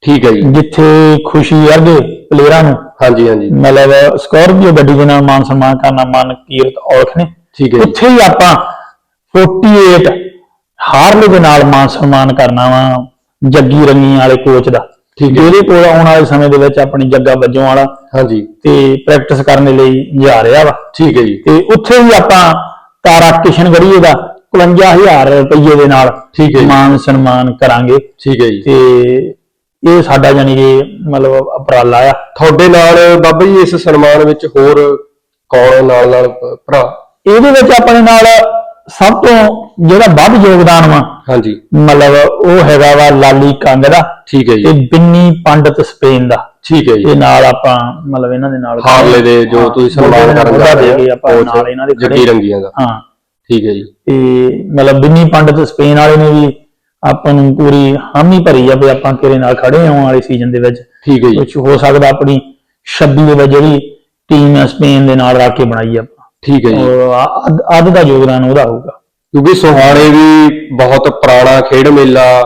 ਠੀਕ ਹੈ ਜੀ। ਜਿੱਥੇ ਖੁਸ਼ੀ ਵਰਗੇ ਪਲੇਅਰਾਂ ਨੂੰ ਹਾਂਜੀ ਹਾਂਜੀ। ਮਤਲਬ ਸਕਾਰਪੀਓ ਗੱਡੀ ਦੇ ਨਾਲ ਮਾਨ ਸਨਮਾਨ ਕਰਨਾ ਮਨ ਕੀਰਤ ਔਲਖ ਨੇ। ਠੀਕ ਹੈ ਉੱਥੇ ਹੀ ਆਪਾਂ 48 ਹਾਰਲੇ ਦੇ ਨਾਲ ਮਾਨ ਸਨਮਾਨ ਕਰਨਾ ਵਾ ਜੱਗੀ ਰੰਗੀ ਵਾਲੇ ਕੋਚ ਦਾ। ਠੀਕ ਹੈ। ਜਿਹਦੇ ਕੋਲ ਆਉਣ ਵਾਲੇ ਸਮੇਂ ਦੇ ਵਿੱਚ ਆਪਣੀ ਜੱਗਾ ਵੱਜੋਂ ਵਾਲਾ ਹਾਂਜੀ। ਤੇ ਪ੍ਰੈਕਟਿਸ ਕਰਨ ਲਈ ਜਾ ਰਿਹਾ ਵਾ। ਠੀਕ ਹੈ ਜੀ। ਤੇ ਉੱਥੇ ਵੀ ਆਪਾਂ ਤਾਰਾ ਕਿਸ਼ਨਗੜੀਏ ਦਾ 51000 ਰੁਪਏ ਦੇ ਨਾਲ ਠੀਕ ਹੈ ਜੀ। ਮਾਨ ਸਨਮਾਨ ਕਰਾਂਗੇ। ਠੀਕ ਹੈ ਜੀ। ਤੇ ਇਹ ਸਾਡਾ ਜਾਨੀ ਕਿ ਮਤਲਬ ਉਪਰਾਲਾ ਆ। ਤੁਹਾਡੇ ਨਾਲ ਬਾਬਾ ਜੀ ਇਸ ਸਨਮਾਨ ਵਿੱਚ ਹੋਰ ਕੌਣ ਨਾਲ ਨਾਲ ਭ- ਭਰਾ? ਇਹਦੇ ਵਿੱਚ ਆਪਣੇ ਨਾਲ ਸਭ ਤੋਂ ਜਿਹੜਾ ਵੱਧ ਯੋਗਦਾਨ ਵਾ ਹਾਂਜੀ। ਮਤਲਬ ਉਹ ਹੈਗਾ ਵਾ ਲਾਲੀ ਕੰਗ ਦਾ ਠੀਕ ਹੈ ਤੇ ਜੀ ਬਿੰਨੀ ਪੰਡਤ ਸਪੇਨ ਦਾ। ਠੀਕ ਹੈ ਜੀ। ਇਹ ਨਾਲ ਆਪਾਂ ਮਤਲਬ ਇਹਨਾਂ ਦੇ ਨਾਲ ਹਾਰਲੇ ਦੇ ਜੋ ਤੁਸੀਂ ਸਨਮਾਨ ਕਰਨ ਜਾ ਰਹੇ ਹੋ ਆਪਾਂ ਨਾਲ ਇਹਨਾਂ ਦੇ ਜੱਗੀ ਖੜੇ ਰੰਗੀਆਂ ਦਾ। ਹਾਂ। ਠੀਕ ਹੈ ਜੀ। ਤੇ ਮਤਲਬ ਬਿੰਨੀ ਪੰਡਤ ਸਪੇਨ ਵਾਲੇ ਨੇ ਵੀ ਆਪਾਂ ਨੂੰ ਪੂਰੀ ਹਾਮੀ ਭਰੀ ਆ ਵੀ ਆਪਾਂ ਤੇਰੇ ਨਾਲ ਖੜੇ ਆਉਣ ਵਾਲੇ ਸੀਜ਼ਨ ਦੇ ਵਿੱਚ। ਠੀਕ ਹੈ ਜੀ। ਕੁਝ ਹੋ ਸਕਦਾ ਆਪਣੀ 26 ਦੇ ਵਿੱਚ ਜਿਹੜੀ ਟੀਮ ਸਪੇਨ ਦੇ ਨਾਲ ਰੱਖ ਕੇ ਬਣਾਈ ਆਪਾਂ। ਠੀਕ ਹੈ ਜੀ। ਅੱਧ- ਦਾ ਯੋਗਦਾਨ ਉਹਦਾ ਹੋਊਗਾ। ਕਿਉਂਕਿ ਸੁਹਾਣੇ ਵੀ ਬਹੁਤ ਪੁਰਾਣਾ ਖੇਡ ਮੇਲਾ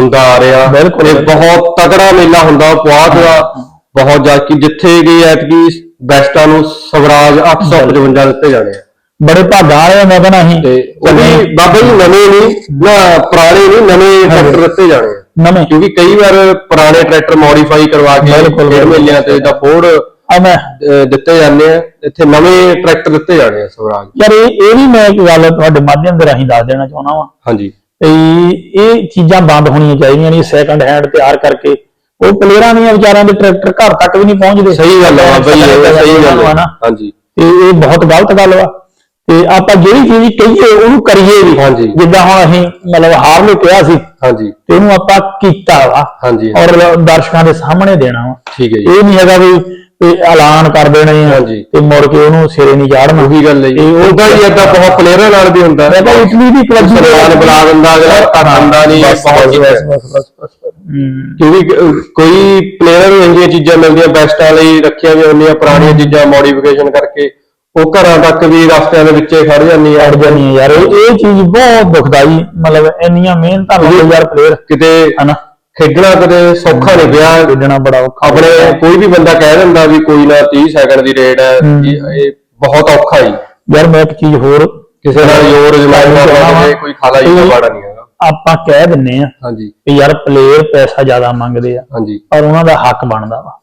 ਹੁੰਦਾ ਆ ਰਿਹਾ। ਬਿਲਕੁਲ। ਤੇ ਬਹੁਤ ਤਗੜਾ ਮੇਲਾ ਹੁੰਦਾ ਪੁਆਧ ਦਾ ਬਹੁਤ ਜਾ ਕਿ ਜਿੱਥੇ ਗਈ ਐਤਕੀ ਬੈਸਟਾਂ ਨੂੰ ਸਵਰਾਜ 855 ਦਿੱਤੇ ਜਾਣੇ ਆ। ਬੜੇ ਭਾਗਾਂ ਵਾਲੇ ਆ, ਮੈਂ ਕਹਿੰਦਾ ਅਸੀਂ ਤੇ ਉਹ ਵੀ ਬਾਬਾ ਜੀ ਨਵੇਂ ਨਹੀਂ ਨਾ ਪੁਰਾਣੇ ਨਹੀਂ ਨਵੇਂ ਟਰੈਕਟਰ ਦਿੱਤੇ ਜਾਣੇ ਆ। ਨਵੇਂ। ਕਿਉਂਕਿ ਕਈ ਵਾਰ ਪੁਰਾਣੇ ਟਰੈਕਟਰ ਮੋਡੀਫਾਈ ਕਰਵਾ ਕੇ ਬਿਲਕੁਲ, ਮੇਲਿਆਂ ਤੇ ਦਾ ਫੋੜ ਆ ਮੈਂ। ਦਿੱਤੇ ਜਾਂਦੇ ਆ। ਇੱਥੇ ਨਵੇਂ ਟਰੈਕਟਰ ਦਿੱਤੇ ਜਾਣੇ ਆ ਸਵਰਾਜ। ਯਾਰ ਇਹ ਇਹ ਵੀ ਮੈਂ ਇੱਕ ਗੱਲ ਤੁਹਾਡੇ ਮਾਧਿਅਮ ਦੇ ਰਾਹੀਂ ਦੱਸ ਦੇਣਾ ਚਾਹੁੰਦਾ ਵਾਂ। ਹਾਂਜੀ। ਇਹ ਇਹ ਚੀਜ਼ਾਂ ਬੰਦ ਹੋਣੀਆਂ ਚਾਹੀਦੀਆਂ ਨੇ ਸੈਕੰਡ ਹੈਂਡ ਤਿਆਰ ਕਰਕੇ। ਉਹ ਪਲੇਅਰਾਂ ਦੀਆਂ ਵਿਚਾਰਿਆਂ ਦੇ ਟਰੈਕਟਰ ਘਰ ਤੱਕ ਵੀ ਨਹੀਂ ਪਹੁੰਚਦੇ। ਸਹੀ ਗੱਲ ਆ ਬਾਬਾ ਜੀ ਇਹ ਸਹੀ ਗੱਲ ਆ। ਹਾਂਜੀ। ਤੇ ਇਹ ਬਹੁਤ ਗਲਤ ਗੱਲ ਵਾ। ਤੇ ਆਪਾਂ ਜਿਹੜੀ ਚੀਜ਼ ਕਹੀਏ ਉਹਨੂੰ ਕਰੀਏ ਵੀ। ਹਾਂਜੀ। ਜਿੱਦਾਂ ਹੁਣ ਅਸੀਂ ਮਤਲਬ ਹਾਰ ਨੂੰ ਕਿਹਾ ਸੀ ਹਾਂਜੀ। ਤੇ ਉਹਨੂੰ ਆਪਾਂ ਕੀਤਾ ਵਾ। ਹਾਂਜੀ। ਔਰ ਦਰਸ਼ਕਾਂ ਦੇ ਸਾਹਮਣੇ ਦੇਣਾ ਵਾ। ਠੀਕ ਹੈ ਜੀ। ਇਹ ਨਹੀਂ ਹੈਗਾ ਵੀ ਵੀ ਐਲਾਨ ਕਰ ਦੇਣੇ ਆ ਹਾਂਜੀ। ਤੇ ਮੁੜ ਕੇ ਉਹਨੂੰ ਸਿਰੇ ਨਹੀਂ ਚਾੜਨਾ। ਉਹੀ ਗੱਲ ਹੈ ਜੀ। ਉਹ ਉਹਦਾ ਹੀ ਏਦਾਂ ਬਹੁਤ ਪਲੇਅਰਾਂ ਨਾਲ ਵੀ ਹੁੰਦਾ। ਮੈਂ ਕਿਹਾ ਇਟਲੀ ਦੀ ਦੇ ਸਨਮਾਨ ਬੁਲਾ ਦਿੰਦਾ ਅਗਲਾ ਦਿੰਦਾ ਨਹੀਂ ਬਹੁਤ ਚੀਜ਼ਾਂ। ਹੂੰ। ਕਿਉਂਕਿ ਕੋਈ ਪਲੇਅਰਾਂ ਨੂੰ ਇੰਨੀਆਂ ਚੀਜ਼ਾਂ ਮਿਲਦੀਆਂ ਬੈਸਟਾਂ ਲਈ ਰੱਖੀਆਂ ਵੀ ਹੁੰਦੀਆਂ ਪੁਰਾਣੀਆਂ ਚੀਜ਼ਾਂ ਮੋਡੀਫਿਕੇਸ਼ਨ ਕਰਕੇ। ਉਹ ਘਰਾਂ ਤੱਕ ਵੀ ਰਸਤਿਆਂ ਦੇ ਵਿੱਚੇ ਖੜ ਜਾਂਦੀਆਂ ਅੜ ਜਾਣੀ ਹੈ ਯਾਰ। ਇਹ ਇਹ ਚੀਜ਼ ਬਹੁਤ ਦੁਖਦਾਈ ਮਤਲਬ ਇੰਨੀਆਂ ਮਿਹਨਤਾਂ ਲਾਉਂਦੇ ਯਾਰ ਪਲੇਅਰ ਕਿਤੇ ਹਨਾ। ਖੇਡਣਾ ਕਦੇ ਸੌਖਾ ਨਹੀਂ ਪਿਆ। ਖੇਡਣਾ ਬੜਾ ਔਖਾ ਆਪਣੇ ਕੋਈ ਵੀ ਬੰਦਾ ਕਹਿ ਦਿੰਦਾ ਵੀ ਕੋਈ ਨਾ 30 ਸੈਕਿੰਡ ਦੀ ਰੇਡ ਹੈ ਇਹ ਬਹੁਤ ਔਖਾ ਹੀ ਯਾਰ ਮੈਂ ਇੱਕ ਚੀਜ਼ ਹੋਰ ਕਿਸੇ ਨਾਲ ਜਮਾਉਣਾ ਹੋਵੇ ਕੋਈ ਖਾਲਾ ਹੀ ਬਾੜਾ ਨਹੀਂ ਹੈਗਾ। ਆਪਾਂ ਕਹਿ ਦਿੰਨੇ ਆ ਹਾਂਜੀ। ਵੀ ਯਾਰ ਪਲੇਅਰ ਪੈਸਾ ਜ਼ਿਆਦਾ ਮੰਗਦੇ ਆ। ਹਾਂਜੀ। ਪਰ ਉਹਨਾਂ ਦਾ ਹੱਕ ਬਣਦਾ ਵਾ।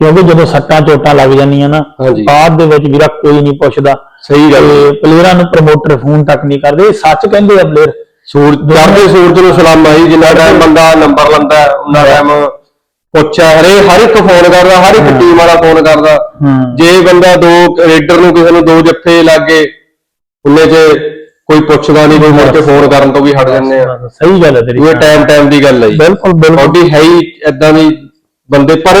ਕਿਉਂਕਿ ਜਦੋਂ ਸੱਟਾਂ ਚੋਟਾਂ ਲੱਗ ਜਾਂਦੀਆਂ ਨਾ ਹਾਂਜੀ। ਬਾਅਦ ਦੇ ਵਿੱਚ ਵੀਰਾ ਕੋਈ ਨਹੀਂ ਪੁੱਛਦਾ। ਸਹੀ ਗੱਲ ਹੈ। ਤੇ ਪਲੇਅਰਾਂ ਨੂੰ ਪ੍ਰਮੋਟਰ ਫੋਨ ਤੱਕ ਨਹੀਂ ਕਰਦੇ ਇਹ ਸੱਚ ਕਹਿੰਦੇ ਆ ਪਲੇਅਰ ਸੂਰਜ ਚੜ੍ਹਦੇ ਸੂਰਜ ਨੂੰ ਸਲਾਮ ਆਈ ਜਿੰਨਾ ਟਾਈਮ ਬੰਦਾ ਨੰਬਰ ਲੈਂਦਾ ਉਨਾ ਟਾਈਮ ਪੁੱਛਿਆ ਹਰੇ ਹਰ ਇੱਕ ਫੋਨ ਕਰਦਾ ਹਰ ਇੱਕ ਟੀਮ ਵਾਲਾ ਫੋਨ ਕਰਦਾ। ਹੂੰ। ਜੇ ਬੰਦਾ ਦੋ ਰੇਡਰ ਨੂੰ ਕਿਸੇ ਨੂੰ ਦੋ ਜੱਫੇ ਲੱਗੇ ਉਹਨੇ ਚ ਕੋਈ ਪੁੱਛਦਾ ਨਹੀਂ ਕੋਈ ਮੁੜ ਕੇ ਫੋਨ ਕਰਨ ਤੋਂ ਵੀ ਹਟ ਜਾਂਦੇ ਆ। ਸਹੀ ਗੱਲ ਹੈ ਤੇਰੀ। ਇਹ ਟਾਈਮ ਟਾਈਮ ਦੀ ਗੱਲ ਹੈ ਜੀ। ਬਿਲਕੁਲ ਬਿਲਕੁਲ। ਹੈ ਹੀ ਇਦਾਂ ਦੀ ਬੰਦੇ ਪਰ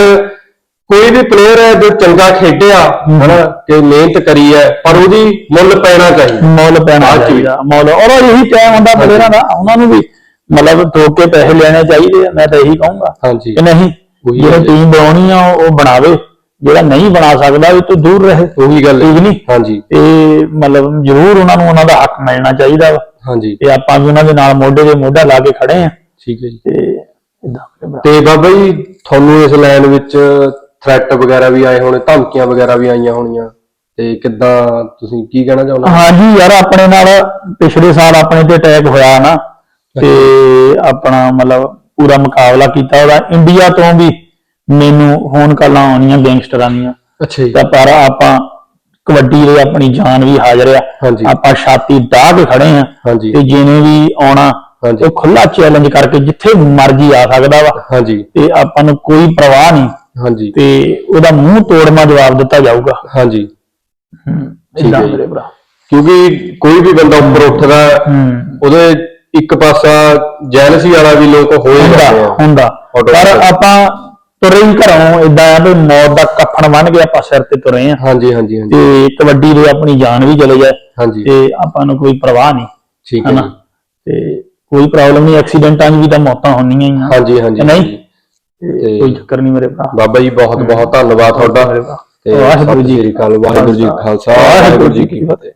ਕੋਈ ਵੀ ਪਲੇਅਰ ਹੈ ਜੋ ਚੰਗਾ ਖੇਡਿਆ ਹਨਾ ਕਿ ਮਿਹਨਤ ਕਰੀ ਹੈ ਪਰ ਉਹਦੀ ਮੁੱਲ ਪੈਣਾ ਚਾਹੀਦਾ। ਮੁੱਲ ਪੈਣਾ ਬਾਅਦ ਚ ਵੀ। ਚਾਹੀਦਾ ਮੁੱਲ। ਔਰ ਇਹੀ ਟਾਈਮ ਹੁੰਦਾ ਪਲੇਅਰਾਂ ਦਾ ਉਹਨਾਂ ਨੂੰ ਵੀ ਮਤਲਬ ਠੋਕ ਕੇ ਪੈਸੇ ਲੈਣੇ ਚਾਹੀਦੇ ਆ ਮੈਂ ਤਾਂ ਇਹੀ ਕਹੂੰਗਾ ਹਾਂਜੀ। ਕਿ ਨਹੀਂ ਉਹੀ ਜਿਹੜਾ ਗੱਲ ਹੈ। ਟੀਮ ਬਣਾਉਣੀ ਆ ਉਹ ਉਹ ਬਣਾਵੇ। ਜਿਹੜਾ ਨਹੀਂ ਬਣਾ ਸਕਦਾ ਉਹ ਤੋਂ ਦੂਰ ਰਹੇ। ਉਹੀ ਗੱਲ ਹੈ। ਠੀਕ ਨਹੀਂ। ਹਾਂਜੀ। ਤੇ ਮਤਲਬ ਜ਼ਰੂਰ ਉਹਨਾਂ ਨੂੰ ਉਹਨਾਂ ਦਾ ਹੱਕ ਮਿਲਣਾ ਚਾਹੀਦਾ ਵਾ। ਹਾਂਜੀ। ਤੇ ਆਪਾਂ ਵੀ ਉਹਨਾਂ ਦੇ ਨਾਲ ਮੋਢੇ ਦੇ ਮੋਢਾ ਲਾ ਕੇ ਖੜੇ ਆ। ਠੀਕ ਹੈ ਜੀ। ਤੇ ਇਦਾਂ ਤੇ ਬਾਬਾ ਜੀ ਤੁਹਾਨੂੰ ਇਸ ਲਾਈਨ ਵਿੱਚ ਥ੍ਰੈਟ ਵਗੈਰਾ ਵੀ ਆਏ ਹੋਣੇ ਧਮਕੀਆਂ ਵਗੈਰਾ ਵੀ ਆਈਆਂ ਹੋਣੀਆਂ। ਤੇ ਕਿੱਦਾਂ ਤੁਸੀਂ ਕੀ ਕਹਿਣਾ ਚਾਹੁੰਦੇ ਹੋ? ਹਾਂਜੀ ਯਾਰ ਆਪਣੇ ਨਾਲ ਪਿਛਲੇ ਸਾਲ ਆਪਣੇ ਤੇ ਅਟੈਕ ਹੋਇਆ ਨਾ ਤੇ ਆਪਣਾ ਮਤਲਬ ਪੂਰਾ ਮੁਕਾਬਲਾ ਕੀਤਾ ਉਹਦਾ। ਇੰਡੀਆ ਤੋਂ ਵੀ ਮੈਨੂੰ ਫੋਨ ਕਾਲਾਂ ਆਉਣੀਆਂ ਗੈਂਗਸਟਰਾਂ ਦੀਆਂ। ਅੱਛਾ ਜੀ। ਤਾਂ ਪਰ ਆਪਾਂ ਕਬੱਡੀ ਲਈ ਆਪਣੀ ਜਾਨ ਵੀ ਹਾਜ਼ਰ ਆ। ਆਪਾਂ ਛਾਤੀ ਢਾਹ ਕੇ ਖੜੇ ਆ। ਤੇ ਜਿਹਨੇ ਵੀ ਆਉਣਾ। ਉਹ ਖੁੱਲਾ ਚੈਲੰਜ ਕਰਕੇ ਜਿੱਥੇ ਮਰਜ਼ੀ ਆ ਸਕਦਾ ਵਾ। ਹਾਂਜੀ। ਤੇ ਆਪਾਂ ਨੂੰ ਕੋਈ ਪਰਵਾਹ ਨਹੀਂ। ਹਾਂਜੀ। ਤੇ ਉਹਦਾ ਮੂੰਹ ਤੋੜਮਾ ਜਵਾਬ ਦਿੱਤਾ ਜਾਊਗਾ। ਹਾਂਜੀ। ਠੀਕ ਇਦਾਂ ਹੈ ਜੀ। ਮੇਰੇ ਭਰਾ। ਕਿਉਂਕਿ ਕੋਈ ਵੀ ਬੰਦਾ ਉੱਪਰ ਉੱਠਦਾ ਹੈ, ਉਹਦੇ ਇੱਕ ਪਾਸਾ ਜੈਲਸੀ ਵਾਲਾ ਵੀ ਲੋਕ ਹੋਏ ਹੁੰਦਾ ਜਾਂਦੇ ਆ। ਹੁੰਦਾ। ਪਰ Automatic। ਆਪਾਂ ਤੁਰੇ ਹੀ ਘਰੋਂ ਇਦਾਂ ਆ ਵੀ ਮੌਤ ਦਾ ਕਫਨ ਬਣ ਕੇ ਆਪਾਂ ਸਿਰ ਤੇ ਤੁਰੇ ਆ। ਹਾਂਜੀ ਹਾਂਜੀ ਹਾਂਜੀ। ਤੇ ਕਬੱਡੀ ਦੇ ਆਪਣੀ ਜਾਨ ਵੀ ਚਲੇ ਜਾਏ। ਹਾਂਜੀ। ਤੇ ਆਪਾਂ ਨੂੰ ਕੋਈ ਪਰਵਾਹ ਨਹੀਂ ਠੀਕ ਹੈ ਹਨਾ? ਜੀ। ਤੇ ਕੋਈ ਪ੍ਰੋਬਲਮ ਨਹੀਂ ਐਕਸੀਡੈਂਟਾਂ 'ਚ ਵੀ ਤਾਂ ਮੌਤਾਂ ਹੋਣੀਆਂ ਹੀ ਆ। ਹਾਂਜੀ ਹਾਂਜੀ ਨਹੀਂ। ਤੇ ਕੋਈ ਚੱਕਰ ਨਹੀਂ ਮੇਰੇ ਭਰਾ। ਬਾਬਾ ਜੀ ਬਹੁਤ ਬਹੁਤ ਧੰਨਵਾਦ ਤੁਹਾਡਾ। ਤੇ ਵਾਹਿਗੁਰੂ ਜੀ ਅਕਾਲ ਵਾਹਿਗੁਰੂ ਜੀ ਕਾ ਖਾਲਸਾ ਵਾਹਿਗੁਰੂ ਜੀ ਕੀ ਫਤਿਹ।